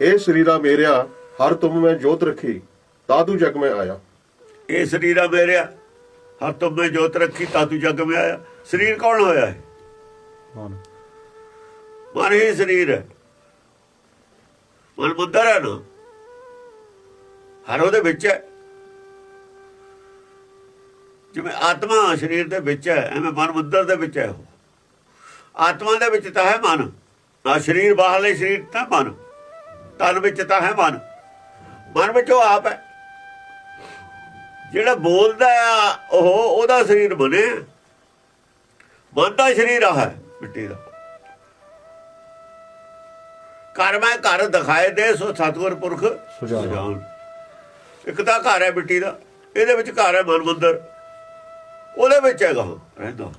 ਇਹ ਸਰੀਰਾ ਮੇਰਿਆ ਹਰ ਤੁਮ ਮੈਂ ਜੋਤ ਰੱਖੀ ਤਾਦੂ ਜਗ ਮੈਂ ਆਇਆ। ਇਹ ਸਰੀਰ ਮੇਰਿਆ ਹਰ ਤੁਮ ਮੈਂ ਜੋਤ ਰੱਖੀ ਤਾਤੂ ਜਗ ਮੈਂ ਆਇਆ। ਸਰੀਰ ਕੌਣ ਹੋਇਆ ਹੈ? ਮਨ। ਮਨ ਹੀ ਸਰੀਰ ਹੈ। ਮਨ ਮੰਦਰ ਹੈ ਨਾ। ਹਰ ਉਹਦੇ ਵਿੱਚ ਹੈ। ਜਿਵੇਂ ਆਤਮਾ ਸਰੀਰ ਦੇ ਵਿੱਚ ਹੈ ਐਵੇਂ ਮਨ ਮੰਦਰ ਦੇ ਵਿੱਚ ਹੈ ਆਤਮਾ ਦੇ ਵਿੱਚ ਤਾਂ ਹੈ ਮਨ। ਆ ਸਰੀਰ ਬਾਹਰਲੇ ਸਰੀਰ ਤਾਂ ਮਨ। ਤਨ ਵਿੱਚ ਤਾਂ ਹੈ ਮਨ। ਮਨ ਵਿੱਚ ਉਹ ਆਪ ਹੈ। ਜਿਹੜਾ ਬੋਲਦਾ ਆ ਉਹ ਉਹਦਾ ਸਰੀਰ ਬਣੇ। ਮਨ ਦਾ ਸਰੀਰ ਆ ਹੈ ਮਿੱਟੀ ਦਾ। ਘਰ ਮੈਂ ਘਰ ਦਿਖਾਏ ਦੇ ਸੋ ਸਤਿਗੁਰ ਪੁਰਖ। ਸੁਝਾਉਣ। ਇੱਕ ਤਾਂ ਘਰ ਹੈ ਮਿੱਟੀ ਦਾ ਇਹਦੇ ਵਿੱਚ ਘਰ ਹੈ ਮਨ ਮੰਦਰ। ਉਹਦੇ ਵਿੱਚ ਹੈਗਾ ਰਹਿੰਦਾ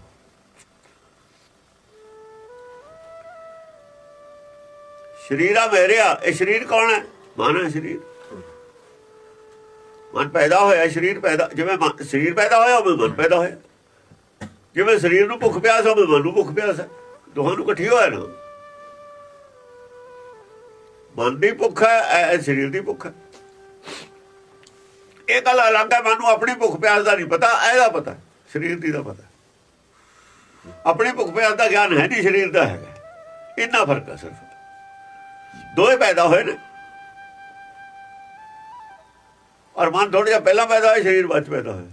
ਸ਼ਰੀਰਾ ਮੇਰਿਆ ਇਹ ਸਰੀਰ ਕੌਣ ਹੈ? ਮਨ ਹੈ ਸਰੀਰ। ਮਨ ਪੈਦਾ ਹੋਇਆ, ਸਰੀਰ ਪੈਦਾ, ਜਿਵੇਂ ਸਰੀਰ ਪੈਦਾ ਹੋਇਆ, ਉਵੇਂ ਮਨ ਪੈਦਾ ਹੋਇਆ। ਜਿਵੇਂ ਸਰੀਰ ਨੂੰ ਭੁੱਖ ਪਿਆਸ ਹੋਵੇ ਮਨ ਨੂੰ ਭੁੱਖ ਪਿਆਸ ਦੋਹਾਂ ਨੂੰ ਇਕੱਠੀ ਹੋਇਆ ਨਾ। ਮਨ ਦੀ ਭੁੱਖ ਹੈ ਇਹ- ਸਰੀਰ ਦੀ ਭੁੱਖ ਹੈ। ਇਹ ਗੱਲ ਅਲੱਗ ਹੈ, ਮਨ ਨੂੰ ਆਪਣੀ ਭੁੱਖ ਪਿਆਸ ਦਾ ਨਹੀਂ ਪਤਾ, ਇਹਦਾ ਪਤਾ, ਸਰੀਰ ਦੀ ਦਾ ਪਤਾ। ਆਪਣੀ ਭੁੱਖ ਪਿਆਸ ਦਾ ਗਿਆਨ ਹੈ ਨਹੀਂ, ਸਰੀਰ ਦਾ ਹੈਗਾ। ਇੰਨਾ ਫ਼ਰਕ ਹੈ ਸਿਰਫ। ਦੋਏ ਪੈਦਾ ਹੋਏ ਨੇ। ਔਰ ਮਨ ਥੋੜਾ ਜਿਹਾ ਪਹਿਲਾਂ ਪੈਦਾ ਹੋਇਆ, ਸਰੀਰ ਬਾਅਦ ਪੈਦਾ ਹੋਇਆ।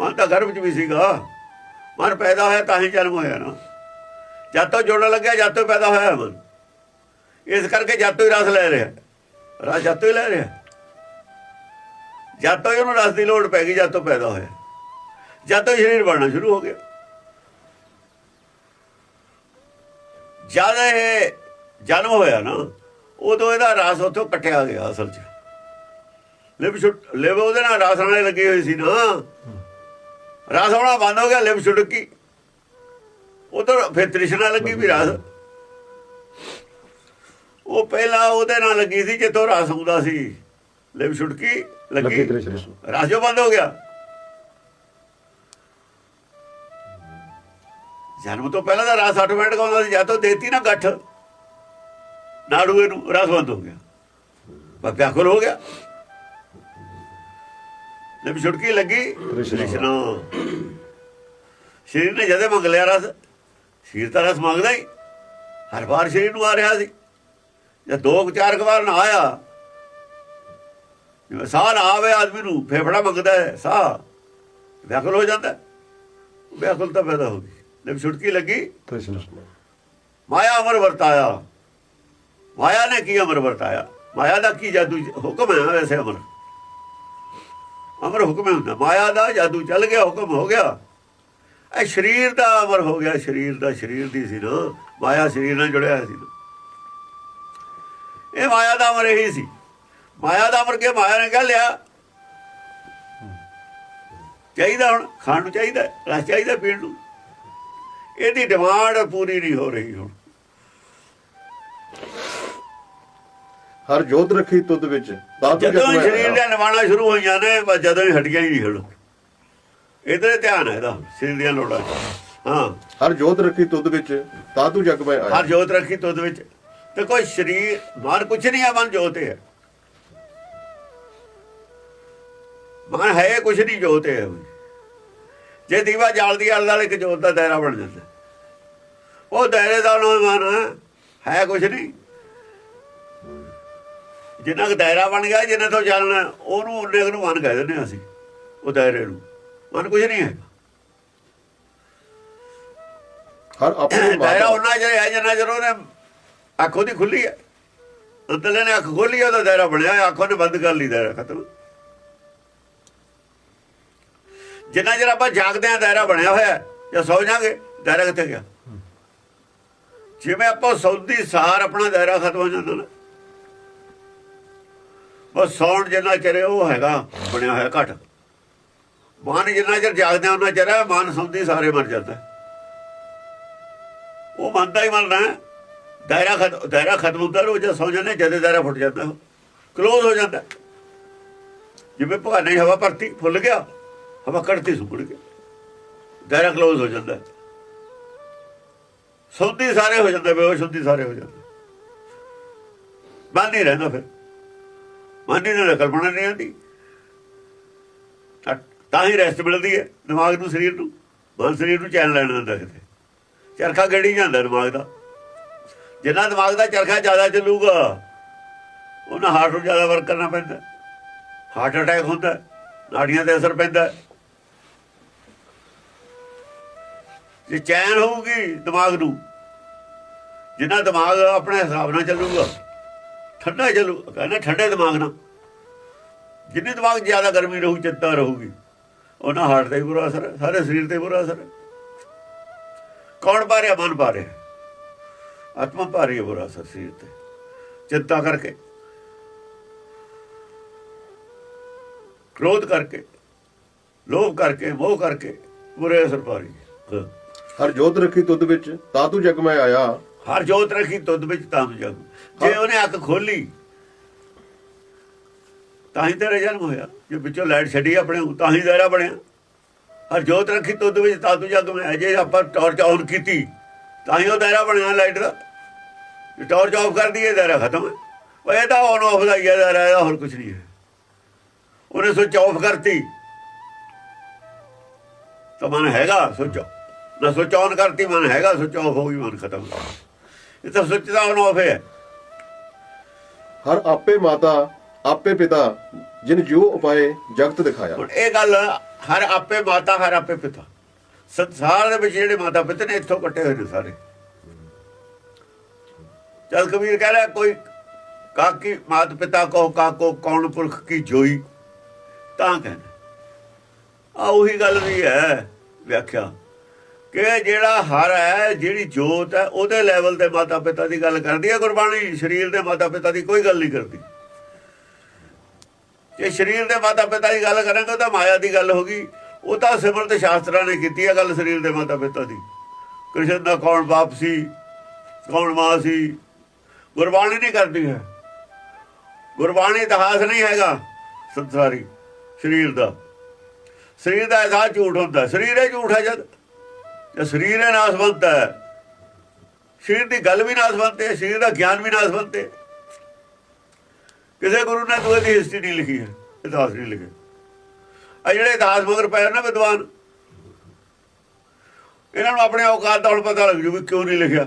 ਮਨ ਤਾਂ ਗਰਭ 'ਚ ਵੀ ਸੀਗਾ। ਮਨ ਪੈਦਾ ਹੋਇਆ ਤਾਂ ਹੀ ਜਨਮ ਹੋਇਆ ਨਾ। ਜਦ ਤੋਂ ਜੋੜਨ ਲੱਗਿਆ, ਜਦ ਤੋਂ ਪੈਦਾ ਹੋਇਆ ਮਨ। ਇਸ ਕਰਕੇ ਜਦ ਤੋਂ ਹੀ ਰਸ ਲੈ ਰਿਹਾ। ਰਸ ਜਦ ਤੋਂ ਹੀ ਲੈ ਰਿਹਾ। ਜਦ ਤੋਂ ਹੀ ਉਹਨੂੰ ਰਸ ਦੀ ਲੋੜ ਪੈ ਗਈ, ਜਦ ਤੋਂ ਪੈਦਾ ਹੋਇਆ। ਜਦ ਤੋਂ ਹੀ ਸਰੀਰ ਬਣਨਾ ਸ਼ੁਰੂ ਹੋ ਗਿਆ। ਜਦ ਇਹ ਜਨਮ ਹੋਇਆ ਨਾ ਉਦੋਂ ਇਹਦਾ ਰਸ ਉੱਥੋਂ ਕੱਟਿਆ ਗਿਆ ਅਸਲ 'ਚ। ਲਿਵ ਛੁੱਟ ਲਿਵ ਉਹਦੇ ਨਾਲ ਰਸ ਨਾਲੇ ਲੱਗੀ ਹੋਈ ਸੀ ਨਾ। ਰਸ ਆਉਣਾ ਬੰਦ ਹੋ ਗਿਆ ਲਿਵ ਛੁੱਟਕੀ ਉਧਰ ਫਿਰ ਤ੍ਰਿਸ਼ਨਾ ਲੱਗੀ ਵੀ ਰਸ। ਉਹ ਪਹਿਲਾਂ ਉਹਦੇ ਨਾਲ ਲੱਗੀ ਸੀ ਜਿੱਥੋਂ ਰਸ ਆਉਂਦਾ ਸੀ। ਲਿਵ ਛੁੱਟਕੀ ਲੱਗੀ ਰਸ ਜੋ ਬੰਦ ਹੋ ਗਿਆ। ਜਨਮ ਤੋਂ ਪਹਿਲਾਂ ਦਾ ਰਸ ਆਟੋਮੈਟਿਕ ਆਉਂਦਾ ਸੀ ਜਦ ਤੋਂ ਦੇਤੀ ਨਾ ਗੱਠ। ਨਾੜੂਏ ਨੂੰ ਰਸ ਬੰਦ ਹੋ ਗਿਆ ਬਸ ਵਿਆਕੁਲ ਹੋ ਗਿਆ ਲਿਵ ਛੁਟਕੀ ਲੱਗੀ। ਤ੍ਰਿਸ਼ਨਾ ਸ਼ਰੀਰ ਨੇ ਜਦੇ ਮੰਗ ਲਿਆ ਰਸ ਸ਼ਰੀਰ ਤਾਂ ਰਸ ਮੰਗਦਾ ਹੀ ਹਰ ਵਾਰ ਸ਼ਰੀਰ ਨੂੰ ਆ ਰਿਹਾ ਸੀ ਜਦ ਦੋ ਚਾਰ ਵਾਰ ਨਾ ਆਇਆ ਜਿਵੇਂ ਸਾਹ ਨਾ ਆਵੇ ਆਦਮੀ ਨੂੰ ਫੇਫੜਾ ਮੰਗਦਾ ਹੈ ਸਾਹ ਵਿਆਕੁਲ ਹੋ ਜਾਂਦਾ ਹੈ। ਵਿਆਕੁਲਤਾ ਪੈਦਾ ਹੋ ਗਈ ਲਿਵ ਛੁਟਕੀ ਲੱਗੀ ਤ੍ਰਿਸ਼ਨਾ ਮਾਇਆ ਅਮਰ ਵਰਤਾਇਆ ਮਾਇਆ ਨੇ ਕੀ ਅਮਰ ਵਰਤਾਇਆ? ਮਾਇਆ ਦਾ ਕੀ ਜਾਦੂ ਹੁਕਮ ਹੈ ਵੈਸੇ ਅਮਰ। ਅਮਰ ਹੁਕਮ ਹੁੰਦਾ। ਮਾਇਆ ਦਾ ਜਾਦੂ ਚੱਲ ਗਿਆ, ਹੁਕਮ ਹੋ ਗਿਆ। ਇਹ ਸਰੀਰ ਦਾ ਅਮਰ ਹੋ ਗਿਆ। ਸਰੀਰ ਦਾ ਸਰੀਰ ਦੀ ਸੀ ਨਾ। ਮਾਇਆ ਸਰੀਰ ਨਾਲ ਜੁੜਿਆ ਹੋਇਆ ਸੀ ਨਾ। ਇਹ ਮਾਇਆ ਦਾ ਅਮਰ ਇਹੀ ਸੀ। ਮਾਇਆ ਦਾ ਅਮਰ ਕੇ ਮਾਇਆ ਨੇ ਕਹਿ, ਲਿਆ। ਚਾਹੀਦਾ ਹੁਣ, ਖਾਣ ਨੂੰ ਚਾਹੀਦਾ ਰਸ ਚਾਹੀਦਾ ਪੀਣ ਨੂੰ। ਇਹਦੀ ਡਿਮਾਂਡ ਪੂਰੀ ਨਹੀਂ ਹੋ ਰਹੀ ਹੁਣ। ਹਰ ਜੋਤ ਰੱਖੀ ਤੁਧ ਵਿੱਚ ਜਦੋਂ ਹੀ। ਸਰੀਰ ਦੀਆਂ ਨਿਵਾਣਾ ਸ਼ੁਰੂ ਹੋਈਆਂ ਨੇ ਬਸ ਜਦੋਂ ਹੀ ਹਟੀਆਂ ਹੀ ਨਹੀਂ ਹਣ ਇਧਰੇ ਧਿਆਨ ਹੈ ਇਹਦਾ ਸਰੀਰ ਦੀਆਂ ਲੋੜਾਂ। ਹਾਂ। ਹਰ ਜੋਤ ਰੱਖੀ ਤੁਧ ਵਿੱਚ ਤਾਦੂ ਜਗ ਮੈਂ ਹਰ ਆਇਆ ਜੋਤ ਰੱਖੀ ਤੁਧ ਵਿੱਚ। ਤੇ ਕੋਈ ਸਰੀਰ ਮਨ ਕੁਛ ਨਹੀਂ ਹੈ ਮਨ ਜੋਤ ਹੈ। ਮਨ ਹੈ ਕੁਛ ਨਹੀਂ ਜੋਤ ਹੈ। ਜੇ ਦੀਵਾ ਜਲਦੀ ਆਲੇ ਨਾਲ ਇੱਕ ਜੋਤ ਦਾ ਦਾਇਰਾ ਬਣ ਜਾਂਦਾ। ਉਹ ਦਾਇਰੇ ਦਾ ਨਾਮ ਮਨ ਹੈ, ਹੈ ਕੁਛ ਨਹੀਂ। ਜਿੰਨਾ ਕੁ ਦਾਇਰਾ ਬਣ ਗਿਆ ਜਿੰਨੇ ਤੋਂ ਚੱਲਣਾ ਉਹਨੂੰ ਉਹਨੇ ਨੂੰ ਮਨ ਕਹਿ ਦਿੰਦੇ ਅਸੀਂ ਉਹ ਦਾਇਰੇ ਨੂੰ। ਮਨ ਕੁਛ ਨਹੀਂ ਹੈ ਹਰ ਆਪਣੀ ਦਾਇਰਾ ਉਹਨਾਂ ਜਿਹੜੇ ਹੈ ਜਿੰਨਾ ਚਿਰ ਉਹਨੇ ਅੱਖ ਉਹਦੀ ਖੁੱਲੀ ਹੈ। ਅੰਦਰਲੇ ਨੇ ਅੱਖ ਖੋਲੀ ਉਹਦਾ ਦਾਇਰਾ ਬਣਿਆ ਅੱਖ ਉਹਨੇ ਬੰਦ ਕਰ ਲਈ ਦਾਇਰਾ ਖਤਮ। ਜਿੰਨਾ ਚਿਰ ਆਪਾਂ ਜਾਗਦੇ ਆ ਦਾਇਰਾ ਬਣਿਆ ਹੋਇਆ ਜਾਂ ਸੌ ਜਾਗੇ ਦਾਇਰਾ ਕਿੱਥੇ ਗਿਆ? ਜਿਵੇਂ ਆਪਾਂ ਸੌਦੀ ਸਾਰ ਆਪਣਾ ਦਾਇਰਾ ਖਤਮ ਹੋ ਜਾਂਦਾ ਨਾ। ਬਸ ਸੌਣ ਜਿੰਨਾ ਚਿਰ ਉਹ ਹੈਗਾ, ਬਣਿਆ ਹੋਇਆ ਘਟ। ਮਨ ਜਿੰਨਾ ਚਿਰ ਜਾਗਦੇ ਆ ਉਹਨਾਂ ਚਿਰ ਮਨ ਸੌਂਦੀ ਸਾਰੇ ਮਰ ਜਾਂਦਾ। ਉਹ ਮੰਨਦਾ ਹੀ ਮੰਨਣਾ ਦਾਇਰਾ ਖਤਮ ਦਾਇਰਾ ਖਤਮ ਹੁੰਦਾ ਰੋ ਜਾਂ ਸੌ ਜਾਂਦੇ, ਜਦੇ ਦਾਇਰਾ ਫੁੱਟ ਜਾਂਦਾ ਕਲੋਜ਼ ਹੋ ਜਾਂਦਾ। ਜਿਵੇਂ ਭਗਾਨੇ ਹਵਾ ਭਰਤੀ, ਫੁੱਲ ਗਿਆ, ਹਵਾ ਕੱਢਤੀ ਸੁੱਕ ਗਿਆ ਦਾਇਰਾ ਕਲੋਜ਼ ਹੋ ਜਾਂਦਾ। ਸੌਂਦੀ ਸਾਰੇ ਹੋ ਜਾਂਦੇ, ਬੇਹੋਸ਼ ਹੁੰਦੀ ਸਾਰੇ ਹੋ ਜਾਂਦੇ। ਬੰਦ ਹੀ ਰਹਿੰਦਾ ਫਿਰ। ਮਨ ਨਹੀਂ ਰਹਿੰਦਾ ਕਲਪਨਾ ਨਹੀਂ ਆਉਂਦੀ ਤਾਂ- ਹੀ ਰੈਸਟ ਮਿਲਦੀ ਹੈ ਦਿਮਾਗ ਨੂੰ, ਸਰੀਰ ਨੂੰ। ਮਨ ਸਰੀਰ ਨੂੰ ਚੈਨ ਲੈਣਾ ਹੁੰਦਾ ਕਿਤੇ। ਚਰਖਾ ਗੜੀ ਜਾਂਦਾ ਦਿਮਾਗ ਦਾ। ਜਿੰਨਾ ਦਿਮਾਗ ਦਾ ਚਰਖਾ ਜ਼ਿਆਦਾ ਚੱਲੂਗਾ, ਉਹਨਾਂ ਹਾਰਟ ਨੂੰ ਜ਼ਿਆਦਾ ਵਰਕ ਕਰਨਾ ਪੈਂਦਾ। ਹਾਰਟ ਅਟੈਕ ਹੁੰਦਾ ਨਾੜੀਆਂ ਤੇ ਅਸਰ ਪੈਂਦਾ। ਜੇ ਚੈਨ ਹੋਊਗੀ ਦਿਮਾਗ ਨੂੰ, ਜਿੰਨਾ ਦਿਮਾਗ ਆਪਣੇ ਹਿਸਾਬ ਨਾਲ ਚੱਲੂਗਾ ਠੰਡਾ ਚੱਲੂ। ਕਹਿੰਦਾ ਠੰਡੇ ਦਿਮਾਗ ਨਾਲ। ਜਿੰਨੇ ਦਿਮਾਗ ਜ਼ਿਆਦਾ ਗਰਮੀ ਰਹੂ, ਚਿੰਤਾ ਰਹੂਗੀ। ਉਹਨਾਂ ਹਾਰਟ ਤੇ ਬੁਰਾ ਅਸਰ ਹੈ, ਸਾਰੇ ਸਰੀਰ ਤੇ ਬੁਰਾ ਅਸਰ ਹੈ। ਕੌਣ ਪਾ ਰਿਹਾ? ਮਨ ਪਾ ਆਤਮਾ ਪਾ ਬੁਰਾ ਅਸਰ ਸਰੀਰ ਤੇ। ਚਿੰਤਾ ਕਰਕੇ। ਕ੍ਰੋਧ ਕਰਕੇ। ਲੋਭ ਕਰਕੇ, ਮੋਹ ਕਰਕੇ ਬੁਰੇ ਅਸਰ ਪਾ ਰਹੀ ਹਰ ਜੋਤ ਰੱਖੀ ਤੁਧ ਵਿੱਚ, ਤਾਂ ਤੂੰ ਜਗ ਮੈਂ ਆਇਆ। ਹਰ ਜੋਤ ਰੱਖੀ ਤੁਧ ਵਿੱਚ ਤਾਂ ਜਗ। ਜੇ ਉਹਨੇ ਅੱਖ ਖੋਲੀ ਤਾਂ ਹੀ ਤੇਰਾ ਜਨਮ ਹੋਇਆ। ਜੇ ਵਿੱਚੋਂ ਲਾਈਟ ਛੱਡੀ ਆਪਣੇ ਤਾਂ ਹੀ ਦਾਇਰਾ ਬਣਿਆ। ਹਰ ਜੋਤ ਰੱਖੀ ਤੁਧ ਵਿੱਚ ਤਾਂ ਤੂੰ ਜਗ ਮੈਂ ਜੇ ਆਪਾਂ ਟਾਰਚ ਆਨ ਕੀਤੀ ਤਾਂ ਹੀ ਉਹ ਦਾਇਰਾ ਬਣਿਆ ਲਾਈਟ ਦਾ। ਜੇ ਟਾਰਚ ਆਫ ਕਰ ਦਈਏ ਦਾਇਰਾ ਖਤਮ ਉਹ ਇਹ ਤਾਂ ਆਨ ਆਫ ਦਾ ਹੀ ਹੈ ਦਾਇਰਾ ਇਹਦਾ ਹੋਰ ਕੁਝ ਨਹੀਂ ਹੈ। ਉਹਨੇ ਸੁੱਚ ਆਫ ਕਰਤੀ। ਤਾਂ ਮਨ ਹੈਗਾ ਸੁੱਚ। ਨਾ ਸੁੱਚ ਆਨ ਕਰਤੀ ਮਨ ਹੈਗਾ ਸੁੱਚ ਆਫ ਹੋ ਗਈ ਮਨ ਖਤਮ। ਇਹ ਤਾਂ ਸੁੱਚ ਦਾ ਆਨ ਆਫ ਹੈ। ਹਰ ਆਪੇ ਮਾਤਾ ਆਪੇ ਪਿਤਾ ਜਿਨ ਜੋ ਉਪਾਏ ਜਗਤ ਦਿਖਾਇਆ। ਹੁਣ ਇਹ ਗੱਲ ਹਰ ਆਪੇ ਮਾਤਾ ਹਰ ਆਪੇ ਪਿਤਾ। ਸੰਸਾਰ ਦੇ ਵਿੱਚ ਜਿਹੜੇ ਮਾਤਾ ਪਿਤਾ ਨੇ ਇੱਥੋਂ ਕੱਟੇ ਹੋਏ ਨੇ ਸਾਰੇ। ਚਲ ਕਬੀਰ ਕਹਿ ਰਿਹਾ ਕੋਈ ਕਾਕੀ ਮਾਤ ਪਿਤਾ ਕੋ ਕਾਕੋ ਕੌਣ ਪੁਰਖ ਕੀ ਜੋਈ? ਤਾਂ ਕਹਿੰਦਾ ਆ ਉਹੀ ਗੱਲ ਵੀ ਹੈ ਵਿਆਖਿਆ। ਕਿ ਜਿਹੜਾ ਹਰ ਹੈ, ਜਿਹੜੀ ਜੋਤ ਹੈ, ਉਹਦੇ ਲੈਵਲ ਤੇ ਮਾਤਾ ਪਿਤਾ ਦੀ ਗੱਲ ਕਰਦੀ ਹੈ, ਗੁਰਬਾਣੀ ਸਰੀਰ ਦੇ ਮਾਤਾ ਪਿਤਾ ਦੀ ਕੋਈ ਗੱਲ ਨਹੀਂ ਕਰਦੀ। ਜੇ ਸਰੀਰ ਦੇ ਮਾਤਾ ਪਿਤਾ ਦੀ ਗੱਲ ਕਰਾਂਗੇ ਤਾਂ ਮਾਇਆ ਦੀ ਗੱਲ ਹੋ ਗਈ। ਉਹ ਤਾਂ ਸਿਮਰਤ ਸ਼ਾਸਤਰਾਂ ਨੇ ਕੀਤੀ ਹੈ ਗੱਲ ਸਰੀਰ ਦੇ ਮਾਤਾ ਪਿਤਾ ਦੀ। ਕ੍ਰਿਸ਼ਨ ਦਾ ਕੌਣ ਬਾਪ ਸੀ, ਕੌਣ ਮਾਂ ਸੀ, ਗੁਰਬਾਣੀ ਨਹੀਂ ਕਰਦੀ ਹੈ। ਗੁਰਬਾਣੀ ਇਤਿਹਾਸ ਨਹੀਂ ਹੈਗਾ ਸੰਸਾਰੀ, ਸਰੀਰ ਦਾ। ਸਰੀਰ ਦਾ ਇਤਿਹਾਸ ਝੂਠ ਹੁੰਦਾ, ਸਰੀਰ ਹੀ ਝੂਠ ਹੈ ਜਦ। ਜੇ ਸਰੀਰ ਹੈ ਸੰਬੰਧ ਹੈ। ਸਰੀਰ ਦੀ ਗੱਲ ਵੀ ਨਾਸਵੰਤ ਹੈ ਸਰੀਰ ਦਾ ਗਿਆਨ ਵੀ ਨਾਸਵੰਤ ਹੈ ਕਿਸੇ ਗੁਰੂ ਨੇ ਦੂਏ ਦੀ ਹਿਸਟਰੀ ਨਹੀਂ ਲਿਖੀ ਹੈ, ਇਤਿਹਾਸ ਨਹੀਂ ਲਿਖਿਆ। ਆ ਜਿਹੜੇ ਇਤਿਹਾਸ ਮਗਰ ਪਏ ਨਾ ਵਿਦਵਾਨ, ਇਹਨਾਂ ਨੂੰ ਆਪਣੇ ਔਕਾਤ ਦਾ ਹੁਣ ਪਤਾ ਲੱਗ ਜੂ ਵੀ ਕਿਉਂ ਨਹੀਂ ਲਿਖਿਆ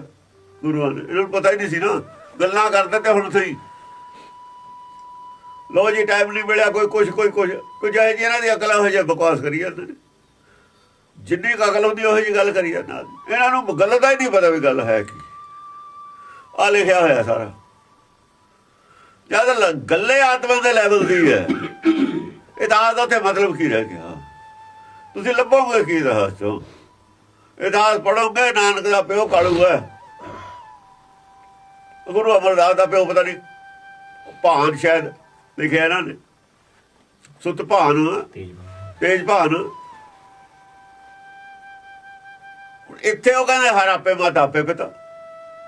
ਗੁਰੂਆਂ ਨੇ। ਇਹਨਾਂ ਨੂੰ ਪਤਾ ਹੀ ਨਹੀਂ ਸੀ ਨਾ, ਗੱਲਾਂ ਕਰਦੇ ਤੇ ਹੁਣ ਸਹੀ। ਲੋ ਜੀ ਟਾਈਮ ਨਹੀਂ ਮਿਲਿਆ, ਕੋਈ ਕੁਛ ਕੋਈ ਕੁਛ। ਕੋਈ ਜਾਇ ਜੀ ਇਹਨਾਂ ਦੀ ਅਕਲਾਂ ਹੋ ਜਾ ਬਕਵਾਸ ਕਰੀ ਜਾਂਦੇ ਨੇ। ਜਿੰਨੀ ਅਕਲ ਹੁੰਦੀ ਉਹ ਜੀ ਗੱਲ ਕਰੀ ਜਾਂਦੇ। ਇਹਨਾਂ ਨੂੰ ਗੱਲ ਦਾ ਹੀ ਨਹੀਂ ਪਤਾ ਵੀ ਗੱਲ ਹੈ ਕੀ। ਆ ਲਿਖਿਆ ਹੋਇਆ ਸਾਰਾ। ਜਦ ਗੱਲੇ ਆਤਮਾ ਦੇ ਲੈਵਲ ਦੀ ਹੈ। ਇਤਿਹਾਸ ਦਾ ਤੇ ਮਤਲਬ ਕੀ ਰਹਿ ਗਿਆ। ਤੁਸੀਂ ਲੱਭੋਗੇ ਕੀ ਇਤਿਹਾਸ ਚੋਂ? ਇਤਿਹਾਸ ਪੜੋਗੇ ਨਾਨਕ ਦਾ ਪਿਓ ਕਾਲੂ ਹੈ ਗੁਰੂ ਅਮਰਦਾਸ ਦਾ ਪਿਓ ਪਤਾ ਨਹੀਂ ਭਾਨ ਸ਼ਾਇਦ ਲਿਖਿਆ ਇਹਨਾਂ ਨੇ। ਸੁਤ ਭਾਨ। ਤੇਜ ਭਾਨ। ਇੱਥੇ ਉਹ ਕਹਿੰਦੇ ਹਰ ਆਪੇ ਮਾਤਾ ਆਪੇ ਪਿਤਾ।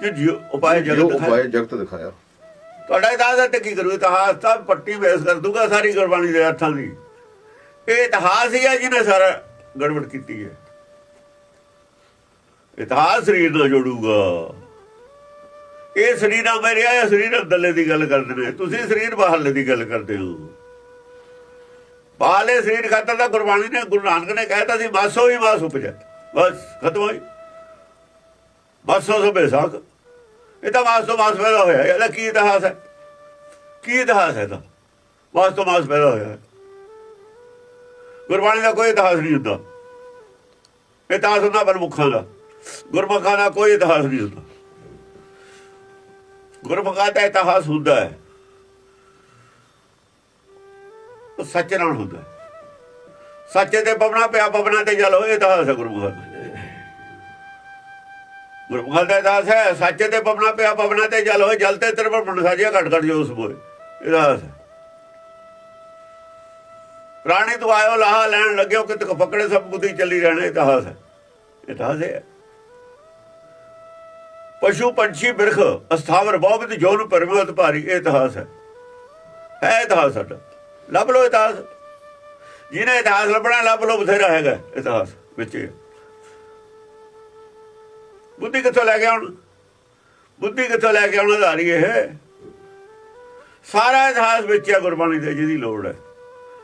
ਜੇ ਜਿਉ ਉਪਾਏ ਜਗਤ ਉਪਾਏ ਜਗਤ ਦਿਖਾਇਆ। ਤੁਹਾਡਾ ਇਤਿਹਾਸ ਤੇ ਕੀ ਕਰੂ ਇਤਿਹਾਸ ਤਾਂ ਪੱਟੀ ਵੇਸ ਕਰ ਦੂਗਾ ਸਾਰੀ ਗੁਰਬਾਣੀ ਦੇ ਅਰਥਾਂ ਦੀ। ਇਹ ਇਤਿਹਾਸ ਹੀ ਹੈ ਜਿਹਨੇ ਸਾਰਾ ਗੜਬੜ ਕੀਤੀ ਹੈ। ਇਤਿਹਾਸ ਸਰੀਰ ਨਾਲ ਜੋੜੂਗਾ। ਇਹ ਸਰੀਰਾਂ ਮੇਰੇ ਆ ਸਰੀਰ ਅੰਦਰਲੇ ਦੀ ਗੱਲ ਕਰਦੇ ਨੇ। ਤੁਸੀਂ ਸਰੀਰ ਬਾਹਰਲੇ ਦੀ ਗੱਲ ਕਰਦੇ ਹੋ। ਬਾਹਰਲੇ ਸਰੀਰ ਖਾਤਰ ਤਾਂ ਗੁਰਬਾਣੀ ਨੇ ਗੁਰੂ ਨਾਨਕ ਨੇ ਕਹਿਤਾ ਸੀ ਮਾਸੋ ਹੀ ਮਾਸ ਉਪਜੈ ਬਸ, ਖਤਮ ਹੋਈ। ਮਾਸੋ ਸੋ ਬੇਸਾਖ ਇਹ ਤਾਂ ਵਾਸ ਤੋਂ ਮਾਸ ਪੈਦਾ ਹੋਇਆ। ਇਹਦਾ ਕੀ ਇਤਿਹਾਸ ਹੈ? ਕੀ ਇਤਿਹਾਸ ਹੈ ਤਾਂ ਮਾਸ ਤੋਂ ਮਾਸ ਪੈਦਾ ਹੋਇਆ ਗੁਰਬਾਣੀ ਦਾ ਕੋਈ ਇਤਿਹਾਸ ਨਹੀਂ ਹੁੰਦਾ। ਇਤਿਹਾਸ ਹੁੰਦਾ ਬਰਮੁਖਾਂ ਦਾ। ਗੁਰਮੁਖਾਂ ਦਾ ਕੋਈ ਇਤਿਹਾਸ ਨਹੀਂ ਹੁੰਦਾ। ਗੁਰਮੁਖਾਂ ਦਾ ਇਤਿਹਾਸ ਹੁੰਦਾ ਹੈ। ਉਹ ਸੱਚ ਨਾਲ ਹੁੰਦਾ ਹੈ। ਸੱਚੇ ਤੇ ਪਵਨਾ ਪਿਆ ਪਵਨਾ ਤੇ ਜਲ ਹੋਏ ਇਤਿਹਾਸ ਗੁਰੂ ਗੁਰਮੁਖਾਂ ਦਾ ਦਾ ਇਤਿਹਾਸ ਹੈ, ਸੱਚੇ ਤੇ ਪਵਨਾ ਪਿਆ ਪਵਨਾ ਤੇ ਜਲ ਹੋਏ ਜਲ ਤੇ ਤ੍ਰਿਪੜ ਸਾਜਿਆ ਘਟ ਘਟ ਜੋ ਉਸ ਮੋਏ ਇਤਿਹਾਸ ਹੈ। ਰਾਣੀ ਤੂੰ ਆਇਓ, ਲਾਹਾ ਲੈਣ ਲੱਗਿਓ ਕਿ ਤਕ ਪਕੜੇ ਸਭ ਬੁੱਧੀ ਚੱਲੀ ਰਹਿਣਾ ਇਤਿਹਾਸ ਹੈ। ਇਤਿਹਾਸ ਹੈ। ਪਸ਼ੂ ਪੰਛੀ ਬਿਰਖ, ਅਸਥਾਵਰ ਬਹੁਵਿਤ ਜੋਨ ਪਰਮੋਤ ਭਾਰੀ ਇਹ ਇਤਿਹਾਸ ਹੈ। ਹੈ ਇਤਿਹਾਸ ਸਾਡਾ। ਲੱਭ ਲੋ ਇਤਿਹਾਸ ਜਿਹਨੇ ਇਤਿਹਾਸ ਲੱਭਣਾ, ਲੱਭ ਲੋ ਬਥੇਰਾ ਹੈਗਾ ਇਤਿਹਾਸ ਵਿੱਚ। ਬੁੱਧੀ ਕਿੱਥੋਂ ਲੈ ਕੇ ਆਉਣ? ਬੁੱਧੀ ਕਿੱਥੋਂ ਲੈ ਕੇ ਆਉਣ ਆਧਾਰੀ ਇਹ? ਸਾਰਾ ਇਤਿਹਾਸ ਵਿੱਚ ਹੈ ਗੁਰਬਾਣੀ ਦੇ, ਜਿਹਦੀ ਲੋੜ ਹੈ।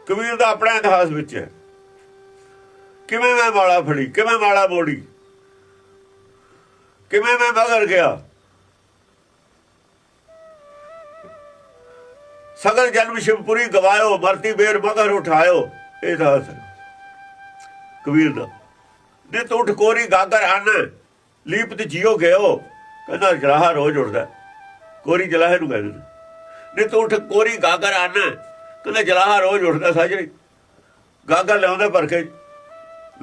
ਕਬੀਰ ਦਾ ਆਪਣਾ ਇਤਿਹਾਸ ਵਿੱਚ ਹੈ। ਕਿਵੇਂ ਮੈਂ ਮਾਲਾ ਫੜੀ, ਕਿਵੇਂ ਮਾਲਾ ਮੋੜੀ? ਕਿਵੇਂ ਮੈਂ ਮਗਰ ਗਿਆ? ਸਗਲ ਜਨਮ ਸ਼ਿਵਪੁਰੀ ਗਵਾਇਓ ਮਰਤੀ ਬੇਰ ਮਗਰ ਉਠਾਇਓ। ਇਹ ਇਤਿਹਾਸ ਕਬੀਰ ਦਾ। ਨੇ ਤੂੰ ਠਕੋਰੀ ਗਾਗਰ ਹਨ ਤੇ ਜਿਉ ਗਿਓ, ਕਹਿੰਦਾ ਜਲਾਹਾ ਰੋਜ਼ ਉੱਠਦਾ ਕੋਰੀ ਜਲਾਹੇ ਨੂੰ ਕਹਿੰਦੇ ਨੇ ਨੇ ਤੂੰ ਠਕੋਰੀ ਗਾਗਰ ਹਨ, ਕਹਿੰਦਾ ਜਲਾਹਾ ਰੋਜ਼ ਉੱਠਦਾ ਸਾਜਰੇ। ਗਾਗਰ ਲਿਆਉਂਦਾ ਭਰ ਕੇ,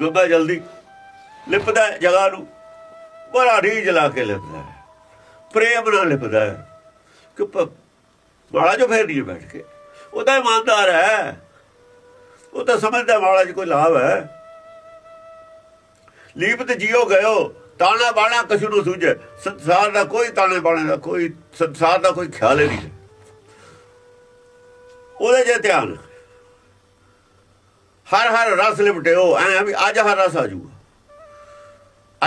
ਗੰਗਾ ਜਲਦੀ ਲਿਪਦਾ ਹੈ ਜਗ੍ਹਾ ਨੂੰ। ਬੜਾ ਰੀ ਜਲਾ ਕੇ ਲਿਪਦਾ ਪ੍ਰੇਮ ਨਾਲ ਲਿਪਦਾ ਕਿ ਪ- ਜੋ ਫੇਰ ਨਹੀਂ ਬੈਠ ਕੇ। ਉਹ ਤਾਂ ਇਮਾਨਦਾਰ ਹੈ। ਉਹ ਤਾਂ ਸਮਝਦਾ ਮਾੜਾ ਜੀ ਕੋਈ ਲਾਭ ਹੈ। ਲੀਪਤ ਜਿਉ ਗਇਓ, ਤਾਣਾ ਬਾਣਾ ਕਛੂ ਨੂੰ ਸੂਝੇ ਸੰਸਾਰ ਦਾ ਕੋਈ ਤਾਣੇ ਬਾਣੇ ਦਾ ਕੋਈ, ਸੰਸਾਰ ਦਾ ਕੋਈ ਖਿਆਲ ਹੀ ਨਹੀਂ। ਉਹਦੇ ਜੇ ਧਿਆਨ। ਹਰ ਹਰ ਰਸ ਲਿਪਟਿਓ, ਐ ਵੀ ਅੱਜ ਹਰ ਰਸ ਆ ਜੂਗਾ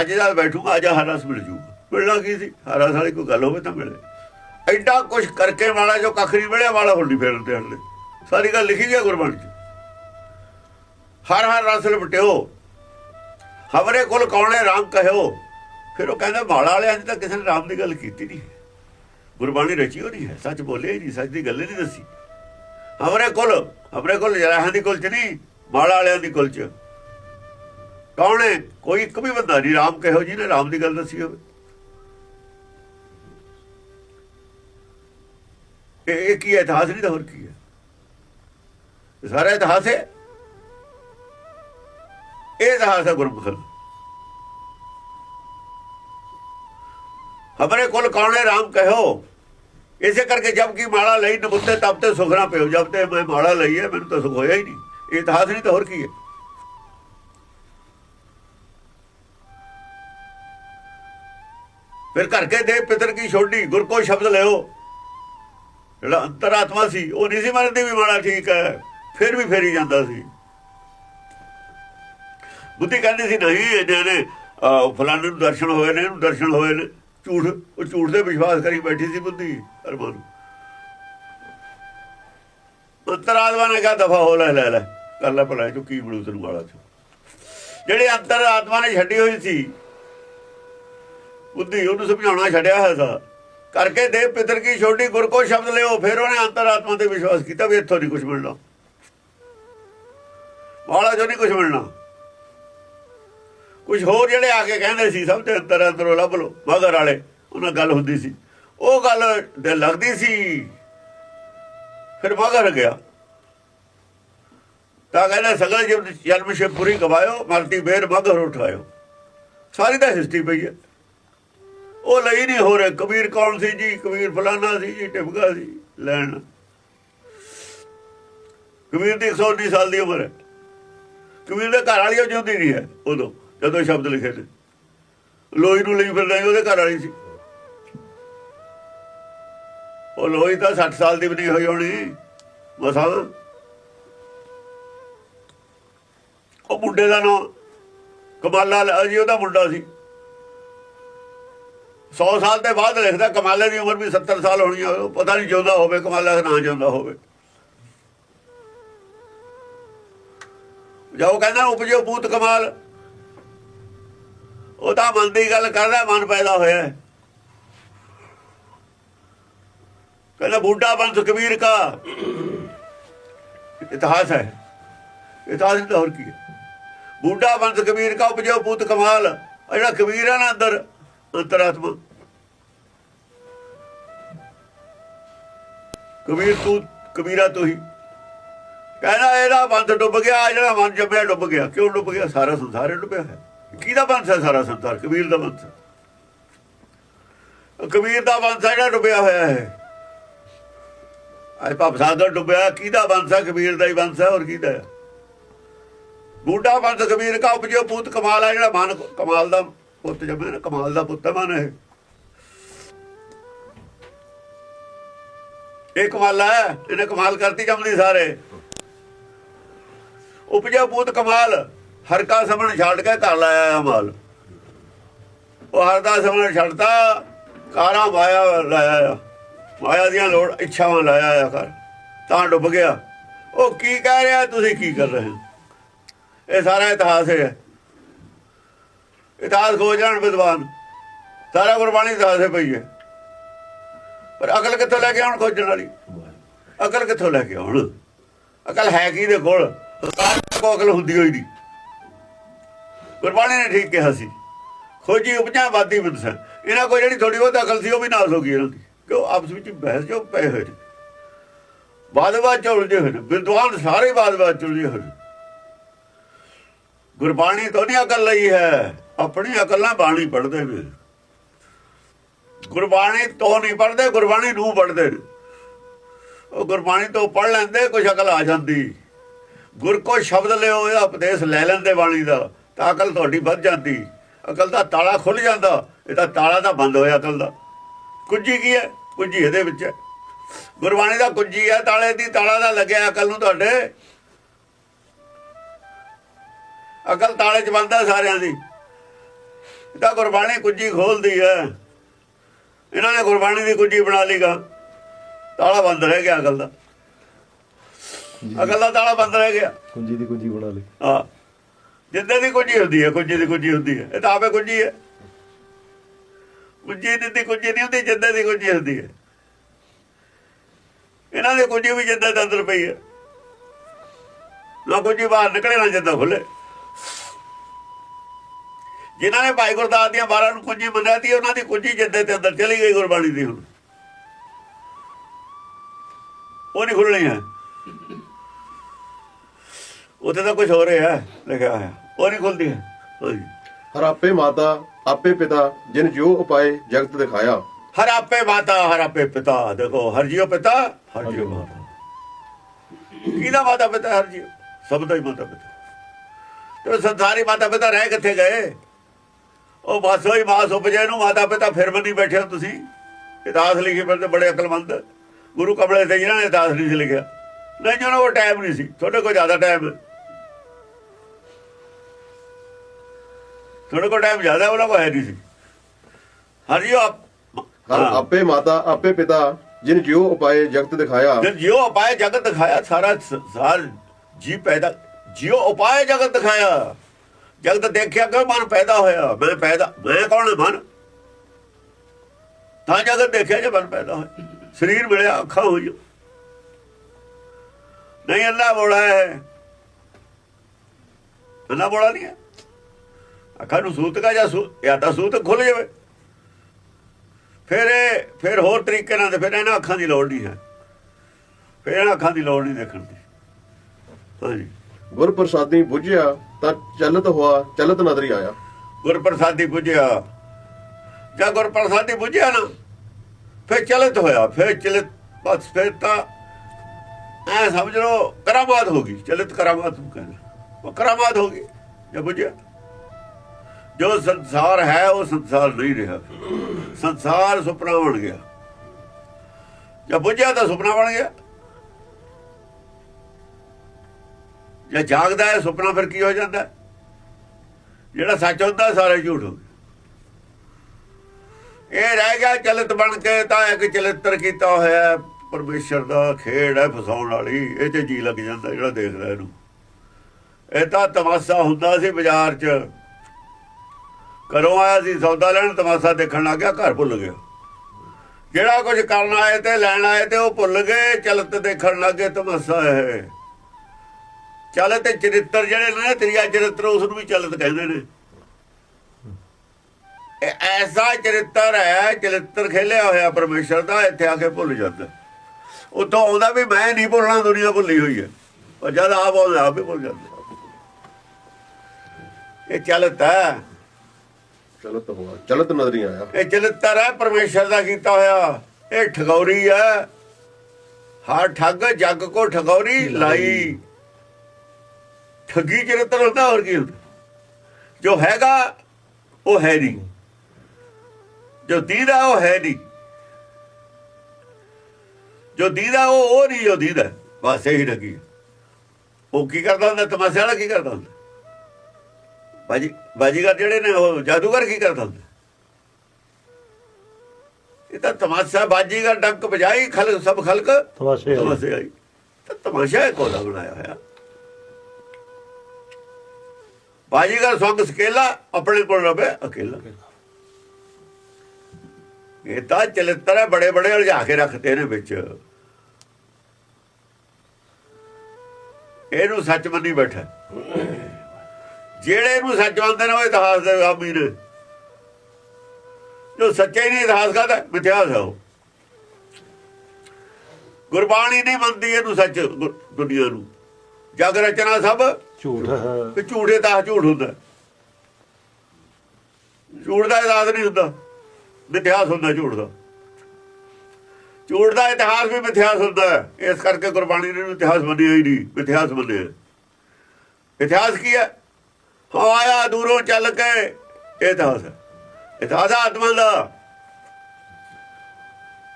ਅੱਜ ਦਾ ਬੈਠੂਗਾ, ਅੱਜ ਹਰ ਰਸ ਮਿਲ ਜੂਗਾ ਮਿਲਣਾ ਕੀ ਸੀ? ਹਰ ਰਸ ਵਾਲੀ ਕੋਈ ਗੱਲ ਹੋਵੇ ਤਾਂ ਮਿਲੇ। ਐਡਾ ਕੁਝ ਕਰਕੇ ਵਾਲਾ ਜੋ ਕੱਖ ਨਹੀਂ ਮਿਲਿਆ, ਵਾਲਾ ਹੁਣ ਨਹੀਂ ਫੇਰਨ ਤੇ ਹਲੇ ਸਾਰੀ ਗੱਲ ਲਿਖੀ ਗਿਆ ਗੁਰਬਾਣੀ ਚ। ਹਰ ਹਰ ਰਸ ਲਿਪਟਿਓ। ਹਵਰੇ ਕੋਲ ਕੌਣੇ ਰਾਮ ਕਹਿਓ। ਫਿਰ ਉਹ ਕਹਿੰਦਾ ਮਾਲਾ ਵਾਲਿਆਂ ਨੇ ਤਾਂ ਕਿਸੇ ਨੇ ਰਾਮ ਦੀ ਗੱਲ ਕੀਤੀ ਨਹੀਂ। ਗੁਰਬਾਣੀ ਰਚੀ ਹੋ ਨਹੀਂ ਹੈ, ਸੱਚ ਬੋਲੇ ਨਹੀਂ, ਸੱਚ ਦੀ ਗੱਲ ਨਹੀਂ ਦੱਸੀ। ਹਮਰੇ ਕੋਲ ਹਮਰੇ ਕੋਲ ਜਰਾਹਾਂ ਦੀ ਕੁਲ ਚ ਨਹੀਂ ਮਾਲਾ ਵਾਲਿਆਂ ਦੀ ਕੁਲ ਚ ਕੌਣ ਹੈ? ਕੋਈ ਇੱਕ ਵੀ ਬੰਦਾ ਨਹੀਂ, ਰਾਮ ਕਹਿਓ ਜੀ ਨੇ ਰਾਮ ਦੀ ਗੱਲ ਦੱਸੀ ਹੋਵੇ। ਇਹ ਕੀ ਹੈ? ਇਤਿਹਾਸ ਨਹੀਂ ਤਾਂ ਹੋਰ ਕੀ ਹੈ? ਸਾਰਾ ਇਤਿਹਾਸ ਹੈ? ਇਹ ਇਤਿਹਾਸ ਹੈ ਗੁਰਮੁਖ ਦਾ ਹਮਰੇ ਕੋਲ ਕੌਣੇ ਰਾਮ ਕਹਿਓ। ਇਸੇ ਕਰਕੇ ਜਬ ਕੀ ਮਾਲਾ ਲਈ ਨਬੁੱਤੇ ਤਬ ਤੇ ਸੁਖਣਾ ਪਿਓ। ਜਬ ਤੇ ਮੈਂ ਮਾਲਾ ਲਈ ਹੈ, ਮੈਨੂੰ ਤਾਂ ਸੁਖ ਹੋਇਆ ਹੀ ਨਹੀਂ। ਇਹ ਇਤਿਹਾਸ ਨਹੀਂ ਤਾਂ ਹੋਰ ਕੀ ਹੈ? ਫਿਰ ਘਰ ਕੇ ਦੇ ਪਿਤਰ ਕੀ ਛੋਡੀ, ਗੁਰ ਕੋ ਸ਼ਬਦ ਲਿਓ। ਜਿਹੜਾ ਅੰਤਰਾਤਮਾ ਸੀ, ਉਹ ਨਹੀਂ ਸੀ ਮੰਨਦੀ ਵੀ ਮਾੜਾ ਠੀਕ ਹੈ, ਫਿਰ ਵੀ ਫੇਰੀ ਜਾਂਦਾ ਸੀ। ਬੁੱਧੀ ਕਹਿੰਦੀ ਸੀ, ਨਹੀਂ ਇਹਨਾਂ ਨੇ ਫਲਾਣੇ ਨੂੰ ਦਰਸ਼ਨ ਹੋਏ ਨੇ, ਇਹਨੂੰ ਦਰਸ਼ਨ ਹੋਏ ਨੇ। ਝੂਠ, ਉਹ ਝੂਠ ਤੇ ਵਿਸ਼ਵਾਸ ਕਰੀ ਬੈਠੀ ਸੀ ਬੁੱਧੀ ਅਰਮਾਨ ਅੰਤਰਾਤਮਾ ਨੇ ਕਿਹਾ, ਦਫਾ ਹੋ, ਲੈ ਲੈ ਲੈ, ਕਰ ਲੈ ਭਲਾ, ਤੂੰ ਕੀ ਬਣੂ ਤੈਨੂੰ ਵਾਲਾ ਚ? ਜਿਹੜੇ ਅੰਤਰਾਤਮਾ ਨੇ ਛੱਡੀ ਹੋਈ ਸੀ, ਬੁੱਧੀ ਉਹਨੂੰ ਸਮਝਾਉਣਾ ਛੱਡਿਆ ਹੋਇਆ ਸੀ। ਕਰਕੇ ਦੇਵ ਪਿਤਰ ਕੀ ਛੋਟੀ ਗੁਰ ਕੋ ਸ਼ਬਦ ਲਿਓ, ਫਿਰ ਉਹਨੇ ਅੰਤਰਾਤਮਾ ਤੇ ਵਿਸ਼ਵਾਸ ਕੀਤਾ ਵੀ ਇੱਥੋਂ ਨਹੀਂ ਕੁਝ ਮਿਲਣਾ। ਵਾਲਾ ਜੋ ਨਹੀਂ ਕੁਝ ਮਿਲਣਾ। ਕੁਝ ਹੋਰ ਜਿਹੜੇ ਆ ਕੇ ਕਹਿੰਦੇ ਸੀ, ਸਭ ਤੇ ਅੰਦਰ ਅੰਦਰੋਂ ਲੱਭ ਲੋ ਮਗਰ ਵਾਲੇ, ਉਹਨਾਂ ਗੱਲ ਹੁੰਦੀ ਸੀ। ਉਹ ਗੱਲ ਤੇ ਲੱਗਦੀ ਸੀ, ਫਿਰ ਮਗਰ ਗਿਆ। ਤਾਂ ਕਹਿੰਦਾ, ਸਗਲ ਜਬ ਜਨਮ ਸ਼ੇ ਪੂਰੀ ਗਵਾਇਓ ਮਰਤੀ ਬੇਰ ਮਗਰ ਉਠਾਇਓ। ਸਾਰੀ ਦਾ ਹਿਸਟਰੀ ਪਈ ਹੈ। ਉਹ ਲਈ ਨਹੀਂ ਹੋ ਰਿਹਾ, ਕਬੀਰ ਕੌਣ ਸੀ ਜੀ? ਕਬੀਰ ਫਲਾਨਾ ਸੀ ਜੀ ਟਿਪਕਾ ਸੀ, ਲੈਣ। ਕਬੀਰ ਦੀ 119 ਸਾਲ ਦੀ ਉਮਰ ਹੈ। ਕਬੀਰ ਦੇ ਘਰ ਵਾਲੀ ਉਹ ਜਿਉਂਦੀ ਨਹੀਂ ਹੈ, ਉਦੋਂ। ਜਦੋਂ ਸ਼ਬਦ ਲਿਖੇ ਨੇ ਲੋਹੀ ਨੂੰ ਲਈ ਫਿਰਦਾ ਉਹਦੇ ਘਰ ਵਾਲੀ ਸੀ। ਉਹ ਲੋਹੀ ਤਾਂ 60 ਸਾਲ ਦੀ ਵੀ ਨਹੀਂ ਹੋਈ ਹੋਣੀ। ਮਸਾਂ ਉਹ ਮੁੰਡੇ ਦਾ ਨਾਮ ਕਮਾਲਾ ਜੀ ਉਹਦਾ ਮੁੰਡਾ ਸੀ। 100 ਸਾਲ ਦੇ ਬਾਅਦ ਲਿਖਦਾ, ਕਮਾਲੇ ਦੀ ਉਮਰ ਵੀ 70 ਸਾਲ ਹੋਣੀ ਆ। ਪਤਾ ਨਹੀਂ ਜਿਉਂਦਾ ਹੋਵੇ, ਕਮਾਲਾ ਨਾ ਜਿਉਂਦਾ ਹੋਵੇ। ਜੋ ਕਹਿੰਦਾ, ਉਪਜੋ ਪੂਤ ਕਮਾਲ। ਉਹ ਤਾਂ ਮਨ ਦੀ ਗੱਲ ਕਰਦਾ, ਮਨ ਪੈਦਾ ਹੋਇਆ। ਕਹਿੰਦਾ, ਬੂਢਾ ਬੰਸ ਕਬੀਰ ਕਾ? ਇਤਿਹਾਸ ਹੈ। ਇਤਿਹਾਸ ਨਹੀਂ ਹੋਰ ਕੀ ਹੈ। ਬੂਢਾ ਬੰਸ ਕਬੀਰ ਕਾ ਉਪਜੋ ਪੂਤ ਕਮਾਲ। ਆਹ ਜਿਹੜਾ ਕਬੀਰ ਹੈ ਨਾ ਅੰਦਰ, ਅੰਤਰਾਤਮਾ। ਕਬੀਰ ਤੂੰ, ਕਬੀਰਾ ਤੂੰ ਹੀ। ਕਹਿੰਦਾ, ਇਹਦਾ ਬੰਦ ਡੁੱਬ ਗਿਆ ਆਹ ਜਿਹੜਾ ਮਨ ਜੰਮਿਆ ਡੁੱਬ ਗਿਆ। ਕਿਉਂ ਡੁੱਬ ਗਿਆ? ਸਾਰਾ ਸੰਸਾਰ ਡੁੱਬਿਆ ਹੈ ਕਿਹਦਾ ਬੰਸ ਹੈ ਸਾਰਾ ਸੰਸਾਰ? ਕਬੀਰ ਦਾ ਬੰਸ। ਕਬੀਰ ਦਾ ਬੰਸ ਜਿਹੜਾ ਡੁੱਬਿਆ ਹੋਇਆ ਹੈ ਅੱਜ ਭਵ ਸਾਗਰ ਡੁੱਬਿਆ ਕਿਹਦਾ ਬੰਸ ਹੈ? ਕਬੀਰ ਦਾ ਹੀ ਬੰਸ ਹੈ, ਹੋਰ ਕਿਹਦਾ ਹੈ? ਬੂਢਾ ਬੰਸ ਕਬੀਰ ਕਾ ਉਪਜੋ ਪੂਤ ਕਮਾਲ ਹੈ, ਜਿਹੜਾ ਮਨ ਕਮਾਲ ਦਾ ਪੁੱਤ ਜੰਮਿਆ ਨਾ, ਕਮਾਲ ਦਾ ਪੁੱਤ ਹੈ ਮਨ ਹੈ ਇਹ ਕਮਾਲ ਹੈ, ਇਹਨੇ ਕਮਾਲ ਕਰਤੀ ਜੰਮਦੀ ਸਾਰੇ। ਉਪਜੋ ਪੂਤ ਕਮਾਲ। ਹਰ ਕਾ ਸਮਣ ਛੱਡ ਕੇ ਘਰ ਲਾਇਆ ਮਾਲ। ਉਹ ਹਰ ਦਾ ਸਮਣ ਛੱਡਤਾ, ਕਾਰਾ ਮਾਇਆ ਲਾਇਆ ਮਾਇਆ ਦੀਆਂ ਲੋੜ, ਇੱਛਾਵਾਂ ਲਾਇਆ ਆ ਕਰ ਤਾਂ ਡੁੱਬ ਗਿਆ। ਉਹ ਕੀ ਕਹਿ ਰਿਹਾ, ਤੁਸੀਂ ਕੀ ਕਰ ਰਹੇ ਹੋ? ਇਹ ਸਾਰਾ ਇਤਿਹਾਸ ਹੈ। ਇਤਿਹਾਸ ਖੋਜ ਜਾਣ ਵਿਦਵਾਨ। ਸਾਰਾ ਗੁਰਬਾਣੀ ਇਤਿਹਾਸ ਹੈ ਪਈ ਹੈ। ਪਰ ਅਕਲ ਕਿੱਥੋਂ ਲੈ ਕੇ ਆਉਣ ਖੋਜਣ ਵਾਲੀ? ਅਕਲ ਕਿੱਥੋਂ ਲੈ ਕੇ ਆਉਣ? ਅਕਲ ਹੈ ਕੀ ਦੇ ਕੋਲ ਅਕਲ ਹੁੰਦੀ ਹੋਈ ਦੀ? ਗੁਰਬਾਣੀ ਨੇ ਠੀਕ ਕਿਹਾ ਸੀ। ਖੋਜੀ ਉਪਜਾ ਵਾਦੀ ਬਿੰਦਸ ਇਹਨਾਂ ਕੋਲ ਜਿਹੜੀ ਥੋੜੀ ਬਹੁਤ ਅਕਲ ਸੀ, ਉਹ ਵੀ ਨਾਸ ਹੋ ਗਈ ਇਹਨਾਂ ਦੀ। ਕਿਉਂ ਆਪਸ ਵਿੱਚ ਬਹਿਸ ਜੋ ਪਏ ਹੋਏ ਨੇ? ਬਾਦਵਾਦ ਚ ਹੋਏ ਨੇ। ਵਿਦਵਾਨ ਸਾਰੇ ਬਾਦਵਾਦ ਚ ਉਲਝੇ ਹੋਏ ਨੇ। ਗੁਰਬਾਣੀ ਤੋਂ ਨਹੀਂ ਅਕਲ ਲਈ ਹੈ। ਆਪਣੀ ਅਕਲ ਨਾਲ ਬਾਣੀ ਪੜ੍ਹਦੇ ਨੇ। ਗੁਰਬਾਣੀ ਤੋਂ ਨਹੀਂ ਪੜ੍ਹਦੇ, ਗੁਰਬਾਣੀ ਨੂੰ ਪੜ੍ਹਦੇ ਨੇ। ਉਹ ਗੁਰਬਾਣੀ ਤੋਂ ਪੜ੍ਹ ਲੈਂਦੇ, ਕੁਛ ਅਕਲ ਆ ਜਾਂਦੀ। ਗੁਰ ਕੋ ਸ਼ਬਦ ਲਿਓ ਇਹਦਾ ਉਪਦੇਸ਼ ਲੈ ਲੈਂਦੇ ਬਾਣੀ ਦਾ। ਤਾਂ ਅਕਲ ਤੁਹਾਡੀ ਵੱਧ ਜਾਂਦੀ। ਅਕਲ ਦਾ ਤਾਲਾ ਖੁੱਲ ਜਾਂਦਾ। ਇਹ ਤਾਂ ਤਾਲਾ ਤਾਂ ਬੰਦ ਹੋਇਆ ਅਕਲ ਦਾ। ਕੁੰਜੀ ਕੀ ਹੈ? ਕੁੰਜੀ ਇਹਦੇ ਵਿੱਚ ਹੈ। ਗੁਰਬਾਣੀ ਦਾ ਕੁੰਜੀ ਹੈ ਤਾਲੇ ਦੀ ਤਾਲਾ ਦਾ ਲੱਗਿਆ ਅਕਲ ਨੂੰ ਤੁਹਾਡੇ। ਅਕਲ ਤਾਲੇ 'ਚ ਬੰਦ ਸਾਰਿਆਂ ਦੀ। ਤਾਂ ਗੁਰਬਾਣੀ ਕੁੰਜੀ ਖੋਲਦੀ ਹੈ। ਇਹਨਾਂ ਨੇ ਗੁਰਬਾਣੀ ਦੀ ਕੁੰਜੀ ਬਣਾ ਲਈਗਾ ਤਾਲਾ ਬੰਦ ਰਹਿ ਗਿਆ ਅਕਲ ਦਾ ਅਕਲ ਦਾ ਤਾਲਾ ਬੰਦ ਰਹਿ ਗਿਆ। ਕੁੰਜੀ ਦੀ ਕੁੰਜੀ ਬਣਾ ਲਈ। ਹਾਂ। ਜਿੱਦਾਂ ਦੀ ਕੁੰਜੀ ਹੁੰਦੀ ਹੈ ਕੁਝ ਦੀ ਕੁਝ ਹੁੰਦੀ ਹੈ। ਇਹ ਤਾਂ ਆਪੇ ਕੁੰਜੀ ਹੈ। ਕੁੰਜੀ ਦੀ ਦੀ ਨਹੀਂ ਹੁੰਦੀ, ਜਿੱਦਾਂ ਦੀ ਕੁੰਜੀ ਹੁੰਦੀ ਹੈ। ਇਹਨਾਂ ਦੀ ਕੁੰਜੀ ਵੀ ਜਿੱਦਾਂ ਦੇ ਅੰਦਰ ਪਈ ਹੈ। ਨਾ ਕੁੰਜੀ ਬਾਹਰ ਨਿਕਲੇ ਨਾ ਜਿੱਦਾਂ ਖੁੱਲੇ ਜਿਨ੍ਹਾਂ ਨੇ ਭਾਈ ਗੁਰਦਾਸ ਦੀਆਂ 12 ਨੂੰ ਕੁੰਜੀ ਮੰਨਿਆ ਤੀ ਉਹਨਾਂ ਦੀ ਕੁੰਜੀ ਜਿੱਦਾਂ ਤੇ ਅੰਦਰ ਚਲੀ ਗਈ ਗੁਰਬਾਣੀ ਦੀ ਹੁਣ। ਉਹ ਨਹੀਂ ਖੁੱਲਣੀ ਹੈ। ਉੱਥੇ ਤਾਂ ਕੁਝ ਹੋ ਰਿਹਾ ਹੈ, ਲਿਖਿਆ ਹੋਇਆ। ਉਹ ਨਹੀਂ ਖੁੱਲਦੀ। ਹੈ ਹਾਂਜੀ ਹਰ ਆਪੇ ਮਾਤਾ ਆਪੇ ਪਿਤਾ ਜਿਨ ਜੋ ਉਪਾਏ ਜਗਤ ਦਿਖਾਇਆ। ਹਰ ਆਪੇ ਮਾਤਾ ਹਰ ਆਪੇ ਪਿਤਾ ਦੇਖੋ ਹਰ ਜੀਓ ਪਿਤਾ ਹਰ ਜੀਓ ਮਾਤਾ। ਕਿਹਦਾ ਮਾਤਾ ਪਿਤਾ ਹਰ ਜੀਓ ਸਭ ਦਾ ਹੀ ਮਾਤਾ ਪਿਤਾ। ਤੇ ਸੰਸਾਰੀ ਮਾਤਾ ਪਿਤਾ ਰਹਿ ਕਿੱਥੇ ਗਏ? ਉਹ ਬਸ ਹੋਈ ਮਾਸ ਉਪਜੇ ਨੂੰ ਮਾਤਾ ਪਿਤਾ ਫਿਰ ਬੰਦੀ ਬੈਠੇ ਹੋ ਤੁਸੀਂ। ਇਤਿਹਾਸ ਲਿਖੇ ਤੇ ਬੜੇ ਅਕਲਮੰਦ। ਗੁਰੂ ਕਮਲੇ ਤੇ ਜਿਹਨਾਂ ਨੇ ਇਤਿਹਾਸ ਨਹੀਂ ਲਿਖਿਆ। ਨਹੀਂ ਜਿਹਨਾਂ ਕੋਲ ਟਾਈਮ ਨਹੀਂ ਸੀ। ਤੁਹਾਡੇ ਕੋਲ ਜ਼ਿਆਦਾ ਟਾਈਮ ਤੁਹਾਡੇ ਕੋਲ ਟਾਈਮ ਜ਼ਿਆਦਾ ਉਹਨਾਂ ਕੋਲ ਹੈ ਨਹੀਂ ਸੀ। ਹਰ ਜੀਓ ਆਪ ਮਾਤਾ ਆਪੇ ਪਿਤਾ ਜਿਨ ਜੋ ਉਪਾਏ ਜਗਤ ਦਿਖਾਇਆ। ਜਦ ਜਿਉ ਉਪਾਏ ਜਗਤ ਦਿਖਾਇਆ ਸਾਰਾ ਸੰਸਾਰ ਜੀ ਪੈਦਾ ਜਿਉ ਉਪਾਏ ਜਗਤ ਦਿਖਾਇਆ। ਜਗਤ ਦੇਖਿਆ ਕਿ ਮਨ ਪੈਦਾ ਹੋਇਆ? ਮੈਂ ਪੈਦਾ ਮੈਂ ਕੌਣ ਮਨ? ਤਾਂ ਜਗਤ ਦੇਖਿਆ ਜੇ ਮਨ ਪੈਦਾ ਹੋਇਆ। ਸਰੀਰ ਮਿਲਿਆ ਅੱਖਾਂ ਹੋਈਆਂ। ਨਹੀਂ ਅੱਲਾ ਬੋਲਾ ਹੈ। ਅੱਲਾ ਬੋਲਾ ਨਹੀਂ ਹੈ। ਅੱਖਾਂ ਨੂੰ ਸੂਤ ਕਾ ਜਾਂ ਜਾਂ ਤਾਂ ਸੂਤ ਖੁੱਲ ਜਾਵੇ। ਫਿਰ ਇਹ ਫਿਰ ਹੋਰ ਤਰੀਕੇ ਨਾਲ ਫਿਰ ਇਹਨਾਂ ਅੱਖਾਂ ਦੀ ਲੋੜ ਨਹੀਂ ਹੈ। ਫਿਰ ਇਹਨਾਂ ਅੱਖਾਂ ਦੀ ਲੋੜ ਨਹੀਂ ਦੇਖਣ ਦੀ। ਹਾਂਜੀ। ਗੁਰ ਪ੍ਰਸਾਦੀ ਬੁਝਿਆ ਤਾਂ ਚਲਤ ਹੋਆ ਚਲਤ ਨਦਰੀ ਆਇਆ। ਗੁਰਪ੍ਰਸਾਦੀ ਬੁਝਿਆ। ਜਦ ਗੁਰਪ੍ਰਸਾਦੀ ਬੁਝਿਆ ਨਾ ਫਿਰ ਚਲਿਤ ਹੋਇਆ। ਫਿਰ ਚਲਿਤ ਬਸ ਫਿਰ ਤਾਂ ਐ ਸਮਝ ਲਓ ਕਰਾਮਾਤ ਹੋ ਗਈ। ਚਲਿਤ ਕਰਾਮਾਤ ਨੂੰ ਕਹਿੰਦੇ। ਉਹ ਕਰਾਮਾਤ ਹੋ ਗਈ। ਜੇ ਬੁਝਿਆ। ਜੋ ਸੰਸਾਰ ਹੈ ਉਹ ਸੰਸਾਰ ਨਹੀਂ ਰਿਹਾ। ਸੰਸਾਰ ਸੁਪਨਾ ਬਣ ਗਿਆ। ਜੇ ਬੁੱਝਿਆ ਤਾਂ ਸੁਪਨਾ ਬਣ ਗਿਆ। ਜੇ ਜਾਗਦਾ ਹੈ ਸੁਪਨਾ ਫਿਰ ਕੀ ਹੋ ਜਾਂਦਾ? ਜਿਹੜਾ ਸੱਚ ਹੁੰਦਾ ਸਾਰੇ ਝੂਠ ਹੋ ਗਏ। ਇਹ ਰਹਿ ਗਿਆ ਚਲਿਤ ਬਣ ਕੇ ਤਾਂ ਇੱਕ ਚਲਿੱਤਰ ਕੀਤਾ ਹੋਇਆ ਹੈ, ਪਰਮੇਸ਼ਰ ਦਾ ਖੇਡ ਹੈ ਫਸਾਉਣ ਵਾਲੀ। ਇਹ ਤੇ ਜੀ ਲੱਗ ਜਾਂਦਾ ਜਿਹੜਾ ਦੇਖਦਾ ਇਹਨੂੰ। ਇਹ ਤਾਂ ਤਮਾਸ਼ਾ ਹੁੰਦਾ ਸੀ ਬਾਜ਼ਾਰ 'ਚ। ਘਰੋਂ ਆਇਆ ਸੀ, ਸੌਦਾ ਲੈਣ, ਤਮਾਸ਼ਾ ਦੇਖਣ ਲੱਗ ਗਿਆ, ਘਰ ਭੁੱਲ ਗਿਆ। ਜਿਹੜਾ ਕੁਝ ਕਰਨ ਆਏ ਤੇ ਲੈਣ ਆਏ ਤੇ ਉਹ ਭੁੱਲ ਗਏ, ਚਲਤ ਦੇਖਣ ਲੱਗੇ ਤਮਾਸ਼ਾ ਹੈ। ਚਲਤ ਤੇ ਚਰਿੱਤਰ ਜਿਹੜੇ ਨੇ ਤ੍ਰਿਆ ਚਰਿੱਤਰ, ਉਸ ਨੂੰ ਵੀ ਚਲਤ ਕਹਿੰਦੇ ਨੇ। ਇਹ ਐਸਾ ਚਰਿੱਤਰ ਹੈ, ਚਰਿੱਤਰ ਖੇਲਿਆ ਹੋਇਆ ਪਰਮੇਸ਼ਰ ਦਾ, ਇੱਥੇ ਆ ਕੇ ਭੁੱਲ ਜਾਂਦਾ। ਉਤੋਂ ਆਉਂਦਾ ਵੀ ਮੈਂ ਨਹੀਂ ਭੁੱਲਣਾ, ਦੁਨੀਆ ਭੁੱਲੀ ਹੋਈ ਹੈ। ਪਰ ਜਦ ਆਪ ਆਉਂਦਾ, ਆਪ ਹੀ ਭੁੱਲ ਜਾਂਦਾ। ਇਹ ਚਲਤ ਹੈ। ਚਲਤ ਹੋਆ ਚਲਤ ਨਦਰੀ ਆਇਆ। ਇਹ ਚਰਿੱਤਰ ਹੈ ਪਰਮੇਸ਼ਰ ਦਾ ਕੀਤਾ ਹੋਇਆ ਇਹ ਠਗੌਰੀ ਹੈ। ਹਰ ਠੱਗ ਜੱਗ ਕੋ ਠਗੌਰੀ ਲਾਈ? ਠੱਗੀ ਚਰਿੱਤਰ ਹੁੰਦਾ ਹੋਰ ਕੀ ਹੁੰਦਾ? ਜੋ ਹੈਗਾ ਉਹ ਹੈ ਨਹੀਂ। ਜੋ ਦੀਦਾ ਉਹ ਹੈ ਨਹੀਂ। ਜੋ ਦੀਦਾ ਉਹ ਉਹ ਨਹੀਂ ਜੋ ਦੀਦਾ। ਬਸ ਇਹੀ ਠੱਗੀ ਹੈ। ਉਹ ਕੀ ਕਰਦਾ ਹੁੰਦਾ? ਤਮਾਸ਼ਾ ਵਾਲਾ ਕੀ ਕਰਦਾ ਹੁੰਦਾ? ਬਾਜੀ ਬਾਜੀਗਰ ਜਿਹੜੇ ਨੇ ਉਹ ਜਾਦੂਗਰ ਕੀ ਕਰਦਾ ਹੁੰਦਾ ਇਹ ਤਾਂ ਤਮਾਸ਼ਾ ਬਾਜੀਗਰ ਡੰਕ ਵਜਾਈ ਖਲਕ ਸਭ ਖਲਕ ਤਮਾਸ਼ੇ। ਤਮਾਸ਼ੇ ਆਈ ਤਾਂ ਤਮਾਸ਼ਾ ਇਹ ਕੋਲਾ ਬਣਾਇਆ ਹੋਇਆ? ਬਾਜੀਗਰ ਸੰਗ ਸਕੇਲਾ ਆਪਣੇ ਕੋਲ ਰਵੇ ਅਕੇਲਾ। ਇਹ ਤਾਂ ਚਲਿੱਤਰ ਹੈ ਬੜੇ ਬੜੇ ਉਲਝਾ ਕੇ ਰੱਖਦੇ ਨੇ ਵਿੱਚ। ਇਹਨੂੰ ਸੱਚ ਮੰਨੀ ਬੈਠਾ। ਜਿਹੜੇ ਇਹਨੂੰ ਸੱਚ ਮੰਨਦੇ ਨੇ ਉਹ ਇਤਿਹਾਸ ਦੇ ਆਮੀ ਨੇ। ਜੋ ਸੱਚੇ ਨਹੀਂ ਇਤਿਹਾਸ ਕਹਦਾ? ਮਿਥਿਆਸ ਹੈ ਉਹ। ਗੁਰਬਾਣੀ ਨਹੀਂ ਮੰਨਦੀ ਇਹਨੂੰ ਸੱਚ ਦੁਨੀਆ ਨੂੰ। ਜਗ ਰਚਨਾ ਸਭ ਝੂਠ। ਹੈ ਕਿ ਝੂਠੇ ਦਾ ਝੂਠ ਹੁੰਦਾ। ਝੂਠ ਦਾ ਇਤਿਹਾਸ ਨਹੀਂ ਹੁੰਦਾ। ਮਿਥਿਆਸ ਹੁੰਦਾ ਝੂਠ ਦਾ। ਝੂਠ ਦਾ ਇਤਿਹਾਸ ਵੀ ਮਿਥਿਆਸ ਹੁੰਦਾ। ਇਸ ਕਰਕੇ ਗੁਰਬਾਣੀ ਨੇ ਇਤਿਹਾਸ ਮੰਨਿਆ ਹੀ ਨਹੀਂ। ਮਿਥਿਆਸ ਮੰਨਿਆ। ਇਤਿਹਾਸ ਕੀ ਹਾਂ? ਆਇਆ ਦੂਰੋਂ ਚੱਲ ਕੇ। ਇਹ ਇਤਿਹਾਸ ਹੈ ਇਤਿਹਾਸ ਆਤਮਾ ਦਾ।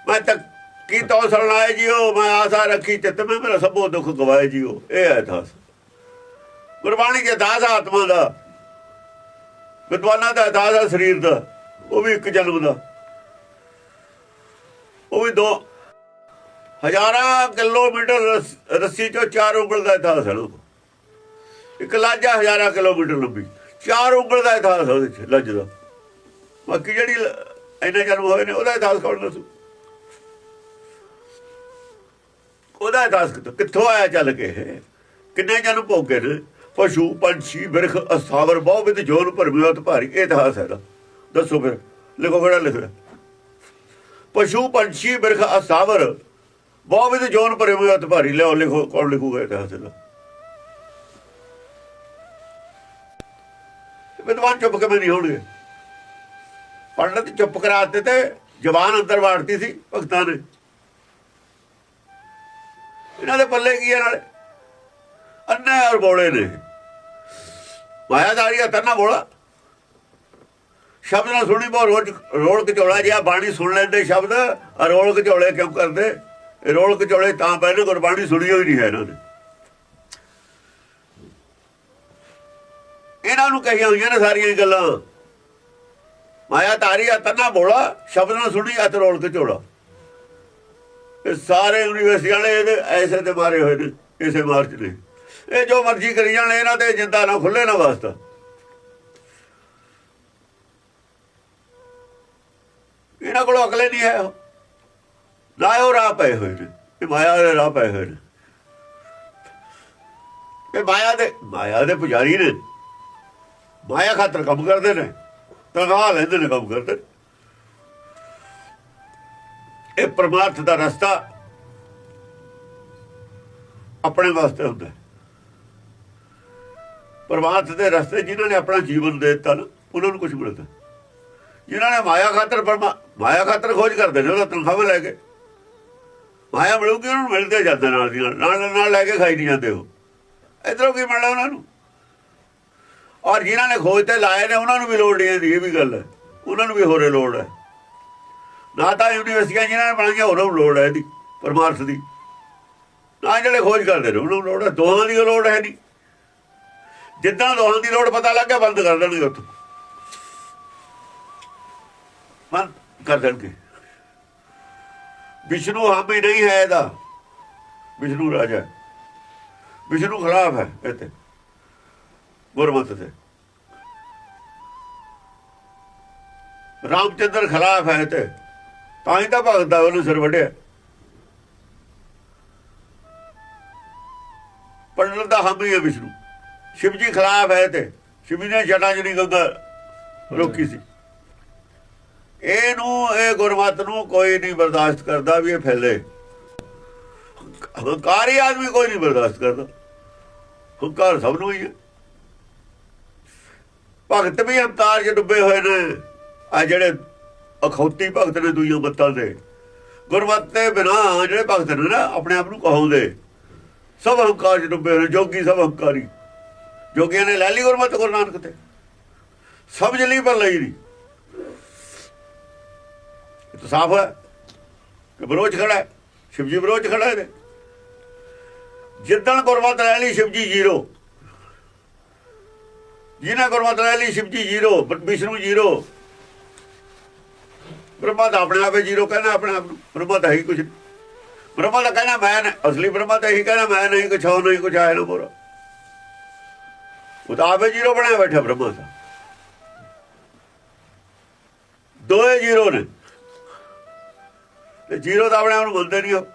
ਮੈਂ ਤੱਕ ਕੀ ਤੋ ਸੁਣਾਏ ਜੀਓ, ਮੈਂ ਆਸਾ ਰੱਖੀ ਚਿੱਤ ਮੈਂ ਮੇਰਾ ਸਭੋ ਦੁੱਖ ਗਵਾਏ ਜੀਓ। ਇਹ ਹੈ ਇਤਿਹਾਸ ਗੁਰਬਾਣੀ ਦੇ ਦਾਸ ਆਤਮਾ ਦਾ। ਵਿਦਵਾਨਾਂ ਦਾ ਦਾਸ ਆ ਸਰੀਰ ਦਾ। ਉਹ ਵੀ ਇੱਕ ਜਨਮ ਦਾ। ਉਹ ਵੀ ਦੋ ਹਜ਼ਾਰਾਂ ਕਿਲੋਮੀਟਰ ਰਸ- ਰੱਸੀ ਚੋਂ ਚਾਰ ਉਂਗਲ ਦਾ ਇਤਿਹਾਸ ਹੈ ਇੱਕ ਲਾਜਾ ਹਜ਼ਾਰਾਂ ਕਿਲੋਮੀਟਰ ਲੰਬੀ। ਚਾਰ ਉਂਗਲ ਦਾ ਇਤਿਹਾਸ ਹੈ ਉਹਦੇ ਚ, ਲੱਜ ਦਾ। ਬਾਕੀ ਜਿਹੜੀ ਇੰਨੇ ਜਨਮ ਹੋਏ ਨੇ, ਉਹਦਾ ਇਤਿਹਾਸ ਕੌਣ ਦੱਸੂ? ਉਹਦਾ ਇਤਿਹਾਸ ਕਿੱਥੋਂ ਆਇਆ ਚੱਲ ਕੇ ਕਿੰਨੇ ਜਨਮ ਭੋਗੇ ਨੇ? ਪਸ਼ੂ, ਪੰਛੀ, ਬਿਰਖ, ਅਸਾਵਰ, ਬਹੁ ਵਿਦ ਜੋਨ ਭਰਮਿਓਤ ਭਾਰੀ। ਇਹ ਇਤਿਹਾਸ ਹੈ ਨਾ ਦੱਸੋ ਫਿਰ, ਲਿਖੋ ਕਿਹੜਾ ਲਿਖਿਆ ਪਸ਼ੂ, ਪੰਛੀ, ਬਿਰਖ, ਅਸਾਵਰ, ਬਹੁ ਵਿਦ ਜੋਨ ਭਰਮਿਓਤ ਭਾਰੀ। ਲਿਓ ਲਿਖੋ, ਕੌਣ ਲਿਖੂਗਾ ਇਤਿਹਾਸ ਦਾ ਵਿਦਵਾਨ ਚੁੱਪ ਕਿਵੇਂ ਨਹੀਂ ਹੋਣਗੇ ਪੰਡਤ ਚੁੱਪ ਕਰਾਤੇ ਤੇ ਜਵਾਨ ਅੰਦਰ ਵਾੜਤੀ ਸੀ ਭਗਤਾਂ ਨੇ। ਇਹਨਾਂ ਦੇ ਪੱਲੇ ਕੀ ਹੈ ਨਾਲੇ? ਅੰਨੇ ਔਰ ਬੋਲੇ ਨੇ। ਮਾਇਆਦਾਰੀ ਤਰਨਾ ਬੋਲਾ। ਸ਼ਬਦ ਨਾਲ ਸੁਣੀ, ਬਹੁਤ ਰੋਜ਼ ਰੋਲ ਕਚੋਲਾ ਜਿਹਾ ਬਾਣੀ ਸੁਣ ਲੈਂਦੇ ਸ਼ਬਦ ਆ ਰੋਲ ਕਚੋਲੇ ਕਿਉਂ ਕਰਦੇ? ਇਹ ਰੋਲ ਕਚੋਲੇ ਤਾਂ ਪਹਿਲੇ ਗੁਰਬਾਣੀ ਸੁਣੀ ਹੋਈ ਨਹੀਂ ਹੈ ਇਹਨਾਂ ਨੇ। ਇਹਨਾਂ ਨੂੰ ਕਹੀਆਂ ਹੋਈਆਂ ਨੇ ਸਾਰੀਆਂ ਗੱਲਾਂ। ਮਾਇਆ ਤਾਰੀ ਆ, ਤੰਨਾ ਬੋਲਾ ਸ਼ਬਦ ਨਾਲ ਸੁਣੀ, ਅਤ ਰੋਲ ਕਚੋਲਾ ਇਹ ਸਾਰੇ ਯੂਨੀਵਰਸਿਟੀ ਵਾਲੇ ਇਹਦੇ ਐਸੇ ਤੇ ਮਾਰੇ ਹੋਏ ਨੇ, ਇਸੇ ਮਾਰਚ ਨੇ ਇਹ ਜੋ ਮਰਜ਼ੀ ਕਰੀ ਜਾਣ, ਇਹਨਾਂ ਤੇ ਜਿੰਦਾ ਨਾ ਖੁੱਲੇ ਨਾ ਵਾਸਤਾ। ਇਹਨਾਂ ਕੋਲ ਅਕਲੇ ਨਹੀਂ ਹੈ। ਨਾ ਉਹ ਰਾਹ ਪਏ ਹੋਏ ਨੇ, ਇਹ ਮਾਇਆ ਦੇ ਰਾਹ ਪਏ ਹੋਏ ਨੇ। ਇਹ ਮਾਇਆ ਦੇ ਮਾਇਆ ਦੇ ਪੁਜਾਰੀ ਨੇ। ਮਾਇਆ ਖਾਤਰ ਕੰਮ ਕਰਦੇ ਨੇ, ਤਨਖਾਹ ਲੈਂਦੇ ਨੇ ਕੰਮ ਕਰਦੇ। ਨੇ ਇਹ ਪਰਮਾਰਥ ਦਾ ਰਸਤਾ ਆਪਣੇ ਵਾਸਤੇ ਹੁੰਦਾ। ਹੈ। ਪਰਮਾਰਥ ਦੇ ਰਸਤੇ ਜਿਨ੍ਹਾਂ ਨੇ ਆਪਣਾ ਜੀਵਨ ਦੇ ਦਿੱਤਾ ਨਾ, ਉਹਨਾਂ ਨੂੰ ਕੁਝ ਮਿਲਦਾ। ਜਿਨ੍ਹਾਂ ਨੇ ਮਾਇਆ ਖਾਤਰ ਪਰਮਾ ਮਾਇਆ ਖਾਤਰ ਖੋਜ ਕਰਦੇ ਨੇ, ਉਹਦਾ ਤਨਖਾਹ ਲੈ ਕੇ। ਮਾਇਆ ਮਿਲੂਗੀ, ਉਹਨਾਂ ਨੂੰ ਮਿਲਦੇ ਜਾਂਦੇ ਨਾਲ ਦੀ ਨਾਲ। ਨਾਲ ਨਾਲ ਲੈ ਕੇ ਖਾਈ ਨਹੀਂ ਜਾਂਦੇ ਉਹ। ਇਧਰੋਂ ਕੀ ਮਿਲਣਾ ਉਹਨਾਂ ਨੂੰ? ਔਰ ਜਿਨ੍ਹਾਂ ਨੇ ਖੋਜ ਤੇ ਲਾਏ ਨੇ, ਉਹਨਾਂ ਨੂੰ ਵੀ ਲੋੜ ਨਹੀਂ ਇਹਦੀ ਇਹ ਵੀ ਗੱਲ ਹੈ। ਉਹਨਾਂ ਨੂੰ ਵੀ ਹੋਰੇ ਲੋੜ ਹੈ। ਨਾ ਤਾਂ ਯੂਨੀਵਰਸਿਟੀਆਂ ਜਿਨ੍ਹਾਂ ਨੇ ਬਣਾਈਆਂ ਉਹਨਾਂ ਨੂੰ ਲੋੜ ਹੈ ਇਹਦੀ, ਪਰਮਾਰਥ ਦੀ। ਨਾ ਜਿਹੜੇ ਖੋਜ ਕਰਦੇ ਨੇ, ਉਹਨਾਂ ਨੂੰ ਲੋੜ ਹੈ। ਦੋਹਾਂ ਦੀ ਲੋੜ ਹੈ ਨਹੀਂ ਜਿੱਦਾਂ ਦੋਹਾਂ ਦੀ ਲੋੜ ਪਤਾ ਲੱਗ ਗਿਆ, ਬੰਦ ਕਰ ਦੇਣਗੇ ਉੱਥੋਂ। ਬੰਦ ਕਰ ਦੇਣਗੇ। ਵਿਸ਼ਨੂੰ ਹਾਮੀ ਨਹੀਂ ਹੈ ਇਹਦਾ। ਵਿਸ਼ਨੂੰ ਰਾਜਾ ਵਿਸ਼ਨੂੰ ਖਿਲਾਫ ਹੈ ਇੱਥੇ। ਗੁਰਮਤਿ ਤੇ। ਰਾਮਚੰਦਰ ਖਿਲਾਫ ਹੈ ਤੇ। ਤਾਂ ਹੀ ਤਾਂ ਭਗਤ ਦਾ ਉਹਨੂੰ ਸਿਰ ਵੱਢਿਆ। ਪੰਡਤ ਦਾ ਹਾਮੀ ਹੈ ਵਿਸ਼ਨੂੰ। ਸ਼ਿਵ ਜੀ ਖਿਲਾਫ ਹੈ ਤੇ। ਸ਼ਿਵ ਜੀ ਨੇ ਜਟਾ ਜਿਹੜੀ ਗੰਗਾ ਰੋਕੀ ਸੀ। ਇਹਨੂੰ, ਇਹ ਗੁਰਮਤ ਨੂੰ ਕੋਈ ਨਹੀਂ ਬਰਦਾਸ਼ਤ ਕਰਦਾ ਵੀ ਇਹ ਫੈਲੇ। ਹੰਕਾਰੀ ਆਦਮੀ ਕੋਈ ਨਹੀਂ ਬਰਦਾਸ਼ਤ ਕਰਦਾ। ਹੰਕਾਰ ਸਭ ਨੂੰ ਹੀ ਹੈ। ਭਗਤ ਵੀ ਹੰਕਾਰ 'ਚ ਡੁੱਬੇ ਹੋਏ ਨੇ। ਆ ਜਿਹੜੇ ਅਖੌਤੀ ਭਗਤ ਨੇ ਦੂਜੀਆਂ ਬੱਤਾਂ ਦੇ ਗੁਰਮਤਿ ਦੇ ਬਿਨਾ ਜਿਹੜੇ ਭਗਤ ਨੇ ਨਾ ਆਪਣੇ ਆਪ ਨੂੰ ਕਹਾਉਂਦੇ। ਸਭ ਹੰਕਾਰ 'ਚ ਡੁੱਬੇ ਹੋਏ ਨੇ, ਜੋਗੀ ਸਭ ਹੰਕਾਰੀ ਜੋਗੀਆਂ ਨੇ ਲੈ ਲਈ ਗੁਰਮਤਿ ਗੁਰੂ ਨਾਨਕ ਤੇ। ਸਮਝ ਲਈ ਪਰ ਲਈ। ਨਹੀਂ ਇਹ ਤਾਂ ਸਾਫ਼ ਹੈ ਕਿ ਵਿਰੋਧ ਖੜਾ ਹੈ। ਸ਼ਿਵ ਵਿਰੋਧ ਖੜਾ ਹੈ ਇਹਦੇ। ਜਿੱਦਣ ਗੁਰਮਤ ਲੈ ਲਈ ਸ਼ਿਵਜੀ ਜ਼ੀਰੋ ਜਿਹਨਾਂ ਗੁਰਮਤਿ ਲੈ ਲਈ ਸ਼ਿਵ ਜੀ ਜ਼ੀਰੋ ਵਿਸ਼ਨੂੰ ਜ਼ੀਰੋ। ਬ੍ਰਹਮਾ ਤਾਂ ਆਪਣੇ ਆਪੇ ਜੀਰੋ, ਕਹਿੰਦਾ ਆਪਣੇ ਆਪ ਨੂੰ, ਬ੍ਰਹਮਾ ਤਾਂ ਹੈ ਹੀ ਕੁਝ ਬ੍ਰਹਮਾ ਤਾਂ ਕਹਿੰਦਾ ਮੈਂ ਅਸਲੀ ਬ੍ਰਹਮਾ ਤਾਂ ਇਹੀ ਕਹਿੰਦਾ ਮੈਂ ਨਹੀਂ ਕੁਛ ਹੋ ਨਹੀਂ ਕੁਛ ਆਇਆ ਨਾ ਪੂਰਾ ਉਹ ਤਾਂ ਆਪੇ ਜੀਰੋ ਬਣਿਆ ਬੈਠਾ ਬ੍ਰਹਮਾ ਤਾਂ। ਦੋਏ ਜੀਰੋ ਨੇ। ਤੇ ਜੀਰੋ ਤਾਂ ਆਪਣੇ ਆਪ ਨੂੰ ਮੰਨਦੇ ਨਹੀਂ ਉਹ।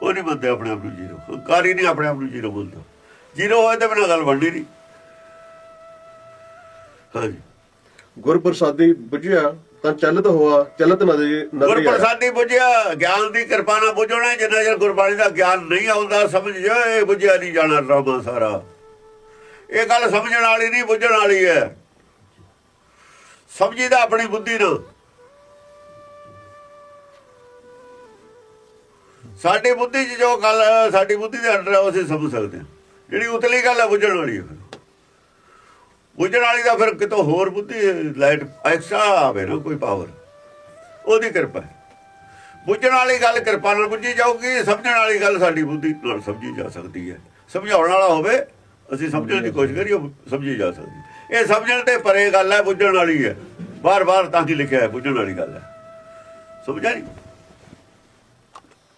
ਉਹ ਨਹੀਂ ਮੰਨਦੇ ਆਪਣੇ ਆਪ ਨੂੰ ਜੀਰੋ। ਹੰਕਾਰੀ ਨਹੀਂ ਆਪਣੇ ਆਪ ਨੂੰ ਜੀਰੋ ਮੰਨਦਾ ਜੀਰੋ ਹੋਏ ਤੇ ਬਿਨਾਂ ਗੱਲ ਬਣਨੀ ਨਹੀਂ। ਹਾਂਜੀ। ਗੁਰ ਪ੍ਰਸਾਦੀ ਬੁਝਿਆ ਤਾਂ ਚੱਲਤ ਹੋਆ ਚਲਤ ਨਦੀ ਗੁਰ ਨਦੀ ਪ੍ਰਸਾਦੀ ਬੁਝਿਆ ਗਿਆਨ ਦੀ ਕਿਰਪਾ ਨਾਲ ਬੁਝਣਾ ਜਿੰਨਾ ਚਿਰ ਗੁਰਬਾਣੀ ਦਾ ਗਿਆਨ ਨਹੀਂ ਆਉਂਦਾ ਸਮਝ ਜਾ ਇਹ ਬੁਝਿਆ ਨਹੀਂ ਜਾਣਾ ਡਰਾਮਾ ਸਾਰਾ। ਇਹ ਗੱਲ ਸਮਝਣ ਵਾਲੀ ਨਹੀਂ ਬੁੱਝਣ ਵਾਲੀ ਹੈ। ਸਮਝੀਦਾ ਆਪਣੀ ਬੁੱਧੀ ਨਾਲ। ਸਾਡੀ ਬੁੱਧੀ 'ਚ ਜੋ ਗੱਲ ਸਾਡੀ ਬੁੱਧੀ ਦੇ ਅੰਦਰ ਉਹ ਅਸੀਂ ਸਮਝ ਸਕਦੇ ਹਾਂ। ਜਿਹੜੀ ਉਤਲੀ ਗੱਲ ਹੈ ਬੁੱਝਣ ਵਾਲੀ ਬੁੱਝਣ ਵਾਲੀ ਦਾ ਫਿਰ ਕਿਤੋਂ ਹੋਰ ਬੁੱਧੀ ਲਾਈਟ ਐਕਸਟਰਾ ਆਵੇ ਨਾ, ਕੋਈ ਪਾਵਰ ਉਹਦੀ ਕਿਰਪਾ ਬੁੱਝਣ ਵਾਲੀ ਗੱਲ ਕਿਰਪਾ ਨਾਲ ਬੁੱਝੀ ਜਾਊਗੀ, ਸਮਝਣ ਵਾਲੀ ਗੱਲ ਸਾਡੀ ਬੁੱਧੀ ਨਾਲ ਸਮਝੀ ਜਾ ਸਕਦੀ ਹੈ। ਸਮਝਾਉਣ ਵਾਲਾ ਹੋਵੇ, ਅਸੀਂ ਸਮਝਣ ਦੀ ਕੋਸ਼ਿਸ਼ ਕਰੀਏ ਸਮਝੀ ਜਾ ਸਕਦੀ ਇਹ ਸਮਝਣ ਤੇ ਪਰੇ ਗੱਲ ਹੈ, ਬੁੱਝਣ ਵਾਲੀ ਹੈ। ਬਾਰ-ਬਾਰ ਤਾਂ ਹੀ ਲਿਖਿਆ ਹੈ, ਬੁੱਝਣ ਵਾਲੀ ਗੱਲ ਹੈ। ਸਮਝਿਆ ਨਹੀਂ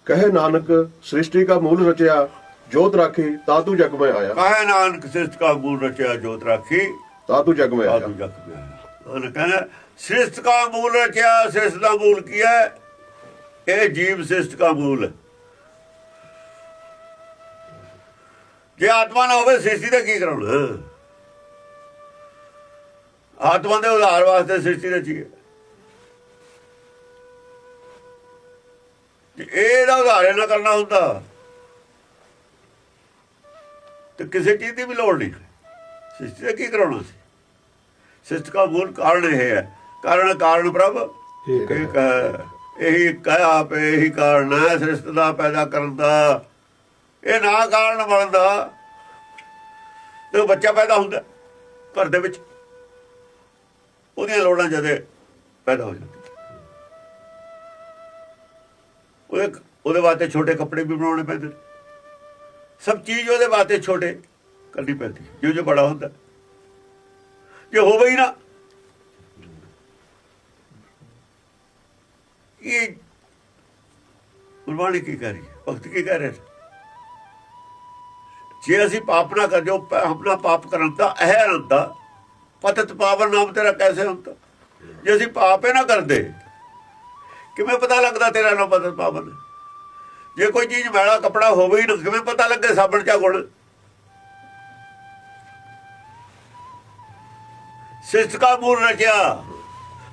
ਕਹੇ ਨਾਨਕ, ਸ੍ਰਿਸ਼ਟੀ ਕਾ ਮੂਲ ਰਚਿਆ ਜੋਤ ਰਾਖੀ ਤਾਤੂ ਜਗ ਮੈਂ ਆਇਆ। ਕਾਹੇ ਨਾਨਕ ਸਿਸਟ ਕਾ ਮੂਲ ਰਚਿਆ ਜੋਤ ਰਾਖੀ? ਤਾਤੂ ਜਗ ਮੈਂ ਆਇਆ। ਜਗ ਉਹਨੇ ਕਹਿੰਦਾ ਸ੍ਰਿਸ਼ਟ ਕਾ ਮੂਲ ਰਚਿਆ ਸ੍ਰਿਸ਼ਟ ਦਾ ਮੂਲ ਕੀ ਹੈ? ਇਹ ਜੀਵ ਸ੍ਰਿਸ਼ਟ ਕਾ ਮੂਲ। ਹੈ ਜੇ ਆਤਮਾ ਨਾ ਹੋਵੇ ਸ੍ਰਿਸ਼ਟੀ ਦਾ ਕੀ ਕਰਾਉਣਾ? ਆਤਮਾ ਦੇ ਉਧਾਰ ਵਾਸਤੇ ਸ੍ਰਿਸ਼ਟੀ ਰਚੀ ਹੈ। ਇਹਦਾ ਉਧਾਰ ਨਾ ਕਰਨਾ ਹੁੰਦਾ ਤੇ ਕਿਸੇ ਚੀਜ਼ ਦੀ ਵੀ ਲੋੜ ਨਹੀਂ ਸ੍ਰਿਸ਼ਟੀ ਦਾ ਕੀ ਕਰਾਉਣਾ ਸੀ? ਸ੍ਰਿਸ਼ਟ ਦਾ ਮੂਲ ਕਾਰਨ ਇਹ ਹੈ। ਕਾਰਨ ਕਾਰਨ ਪ੍ਰਭ ਇਹੀ ਕਹਿ ਆਪ ਇਹੀ ਕਾਰਨ ਹੈ ਸ੍ਰਿਸ਼ਟ ਦਾ ਪੈਦਾ ਕਰਨ ਦਾ। ਇਹ ਨਾ ਕਾਰਨ ਬਣਦਾ ਤੇ ਬੱਚਾ ਪੈਦਾ ਹੁੰਦਾ ਘਰ ਦੇ ਵਿੱਚ। ਉਹਦੀਆਂ ਲੋੜਾਂ ਜਦੇ ਪੈਦਾ ਹੋ ਜਾਂਦੀਆਂ। ਉਹਦੇ ਉਹਦੇ ਵਾਸਤੇ ਛੋਟੇ ਕੱਪੜੇ ਵੀ ਬਣਾਉਣੇ ਪੈਂਦੇ ਨੇ। ਸਭ ਚੀਜ਼ ਉਹਦੇ ਵਾਸਤੇ ਛੋਟੇ ਕਰਨੀ ਪੈਂਦੀ ਜੋ ਜੋ ਬੜਾ ਹੁੰਦਾ। ਜੇ ਹੋਵੇ ਹੀ ਨਾ। ਇਹ ਗੁਰਬਾਣੀ ਕੀ ਕਹਿ ਰਹੀ ਹੈ? ਭਗਤ ਕੀ ਕਹਿ ਰਹੇ ਜੇ ਅਸੀਂ ਪਾਪ ਨਾ ਕਰ ਜੋ ਪ- ਆਪਣਾ ਪਾਪ ਕਰਨ ਦਾ ਇਹ ਹੁੰਦਾ। ਪਤਤ ਪਾਵਨ ਨਾਮ ਤੇਰਾ ਕੈਸੇ ਹੁੰਦਾ? ਜੇ ਅਸੀਂ ਪਾਪ ਹੀ ਨਾ ਕਰਦੇ, ਕਿਵੇਂ ਪਤਾ ਲੱਗਦਾ ਤੇਰਾ ਨਾਮ ਪਤਤ ਪਾਵਨ ਹੈ? ਜੇ ਕੋਈ ਚੀਜ਼ ਮੈਲਾ ਕਪੜਾ ਹੋਵੇ ਹੀ ਨਾ ਕਿਵੇਂ ਪਤਾ ਲੱਗੇ ਸਾਬਣ ਚਾ ਗੁਣ? ਸਿਸਟ ਕਾ ਮੂਲ ਰਚਿਆ।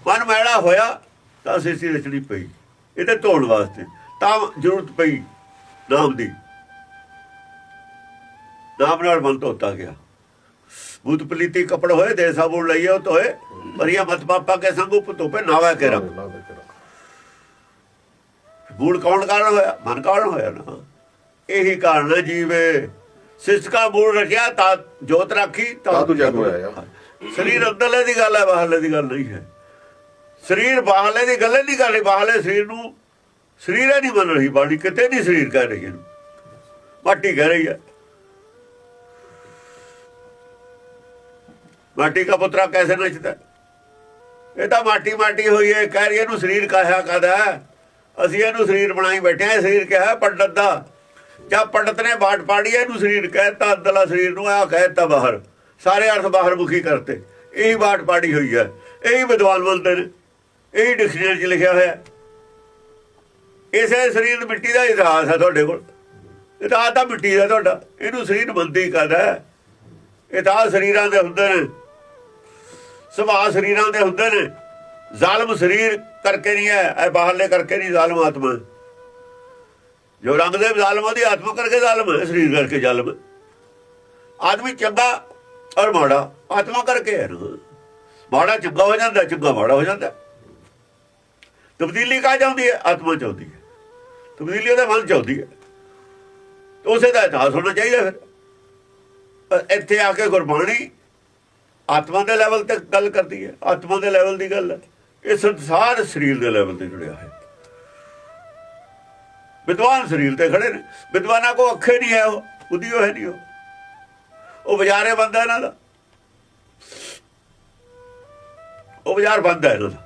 ਮਨ ਮੈਲਾ ਹੋਇਆ ਤਾਂ ਸਿਸਟੀ ਰਚਣੀ ਪਈ। ਇਹਦੇ ਧੋਣ ਵਾਸਤੇ ਤਾਂ ਜ਼ਰੂਰਤ ਪਈ ਨਾਮ ਦੀ। ਨਾਮ ਨਾਲ ਮਨ ਧੋਤਾ ਗਿਆ। ਭੂਤ ਪਲੀਤੀ ਕਪੜ ਹੋਏ ਦੇ ਸਾਬੂਨ ਲਈਏ, ਉਹ ਧੋਏ। ਮਰੀਆ ਮਤ ਪਾਪਾ ਕੇ ਸੰਗ ਉਪ ਧੋਪੇ, ਨਾਵਾ ਕੇ ਰੰਗ ਮੂਲ ਕੌਣ ਕਾਰਨ ਹੋਇਆ? ਮਨ ਕਾਰਨ ਹੋਇਆ ਨਾ। ਇਹੀ ਕਾਰਨ ਹੈ ਜੀਵੇ। ਸਿਸਟ ਕਾ ਮੂਲ ਰਖਿਆ ਤਾਂ ਜੋਤ ਰਾਖੀ ਤਾਤੂ ਜਗ ਮੈਂ ਆਇਆ। ਸਰੀਰ ਅੰਦਰਲੇ ਦੀ ਗੱਲ ਹੈ ਬਾਹਰਲੇ ਦੀ ਗੱਲ ਨਹੀਂ ਹੈ। ਸਰੀਰ ਬਾਹਰਲੇ ਦੀ ਗੱਲ ਨਹੀਂ ਕਰ ਰਹੀ ਬਾਹਰਲੇ ਸਰੀਰ ਨੂੰ ਸਰੀਰ ਹੀ ਨਹੀਂ ਮੰਨ ਰਹੀ ਬਾਣੀ ਕਿਤੇ ਨਹੀਂ ਸਰੀਰ ਕਹਿ ਰਹੀ ਇਹਨੂੰ। ਮਾਟੀ ਕਹਿ ਰਹੀ ਹੈ। ਮਾਟੀ ਦਾ ਪੁੱਤਰਾ ਕੈਸੇ ਨੱਚਦਾ? ਇਹ ਤਾਂ ਮਾਟੀ ਮਾਟੀ ਹੋਈ ਹੈ ਕਹਿ ਰਹੀ ਇਹਨੂੰ ਸਰੀਰ ਕਾਹਿਆ ਕਹਦਾ। ਅਸੀਂ ਇਹਨੂੰ ਸਰੀਰ ਬਣਾਈ ਬੈਠੇ ਆ ਸਰੀਰ ਕਿਹਾ ਪੰਡਤ ਦਾ। ਜਾਂ ਪੰਡਤ ਨੇ ਬਾਟ ਪਾੜੀ ਹੈ, ਇਹਨੂੰ ਸਰੀਰ ਕਹਿਤਾ ਅੰਦਰਲਾ ਸਰੀਰ ਨੂੰ ਆ ਕਹਿਤਾ ਬਾਹਰ। ਸਾਰੇ ਅਰਥ ਬਾਹਰ ਮੁਖੀ ਕਰਤੇ। ਇਹੀ ਬਾਟ ਪਾੜੀ ਹੋਈ ਹੈ। ਇਹੀ ਵਿਦਵਾਨ ਬੋਲਦੇ ਨੇ। ਇਹੀ ਡਿਕਸ਼ਨਰੀ 'ਚ ਲਿਖਿਆ ਹੋਇਆ ਇਸੇ ਸਰੀਰ ਮਿੱਟੀ ਦਾ ਇਤਿਹਾਸ ਹੈ ਤੁਹਾਡੇ ਕੋਲ। ਇਤਿਹਾਸ ਤਾਂ ਮਿੱਟੀ ਦਾ ਤੁਹਾਡਾ। ਇਹਨੂੰ ਸਰੀਰ ਬੰਦੀ ਕਰਦਾ ਹੈ। ਇਤਿਹਾਸ ਸਰੀਰਾਂ ਦੇ ਹੁੰਦੇ ਨੇ। ਸੁਭਾਅ ਸਰੀਰਾਂ ਦੇ ਹੁੰਦੇ ਨੇ। ਜ਼ਾਲਮ ਸਰੀਰ ਕਰਕੇ ਨਹੀਂ ਹੈ, ਇਹ ਬਾਹਰਲੇ ਕਰਕੇ ਨਹੀਂ ਜ਼ਾਲਮ ਆਤਮਾ। ਜੋ ਰੰਗ ਦੇ ਜ਼ਾਲਮ ਉਹਦੀ ਆਤਮਾ ਕਰਕੇ ਜ਼ਾਲਮ ਹੈ, ਸਰੀਰ ਕਰਕੇ ਜ਼ਾਲਮ ਆਦਮੀ ਚੰਗਾ ਔਰ ਮਾੜਾ, ਆਤਮਾ ਕਰਕੇ ਹੈ ਮਾੜਾ ਚੰਗਾ ਹੋ ਜਾਂਦਾ, ਚੰਗਾ ਮਾੜਾ ਹੋ ਜਾਂਦਾ। ਤਬਦੀਲੀ ਕਾ ਜਾਂਦੀ ਹੈ? ਆਤਮਾ ਚਾਹੁੰਦੀ ਹੈ। ਤਬਦੀਲੀ ਉਹਦੇ ਮਨ ਚਾਹੁੰਦੀ ਹੈ। ਉਸੇ ਦਾ ਇਤਿਹਾਸ ਹੋਣਾ ਚਾਹੀਦਾ ਫਿਰ। ਇੱਥੇ ਆ ਕੇ ਗੁਰਬਾਣੀ ਆਤਮਾ ਦੇ ਲੈਵਲ ਤੇ ਗੱਲ ਕਰਦੀ ਹੈ। ਆਤਮਾ ਦੇ ਲੈਵਲ ਦੀ ਗੱਲ ਹੈ। ਇਹ ਸੰਸਾਰ ਸਰੀਰ ਦੇ ਲੈਵਲ ਤੇ ਜੁੜਿਆ ਹੈ। ਵਿਦਵਾਨ ਸਰੀਰ ਤੇ ਖੜੇ ਨੇ। ਵਿਦਵਾਨਾਂ ਕੋ ਅੱਖੇ ਨਹੀਂ ਹੈ ਉਹ, ਬੁੱਧੀ ਉਹ ਹੈ ਨਹੀਂ ਉਹ। ਉਹ ਬਾਜ਼ਾਰੇ ਬੰਦਾ ਇਹਨਾਂ ਦਾ। ਉਹ ਬਾਜ਼ਾਰ ਬੰਦ ਇਹਨਾਂ ਦਾ।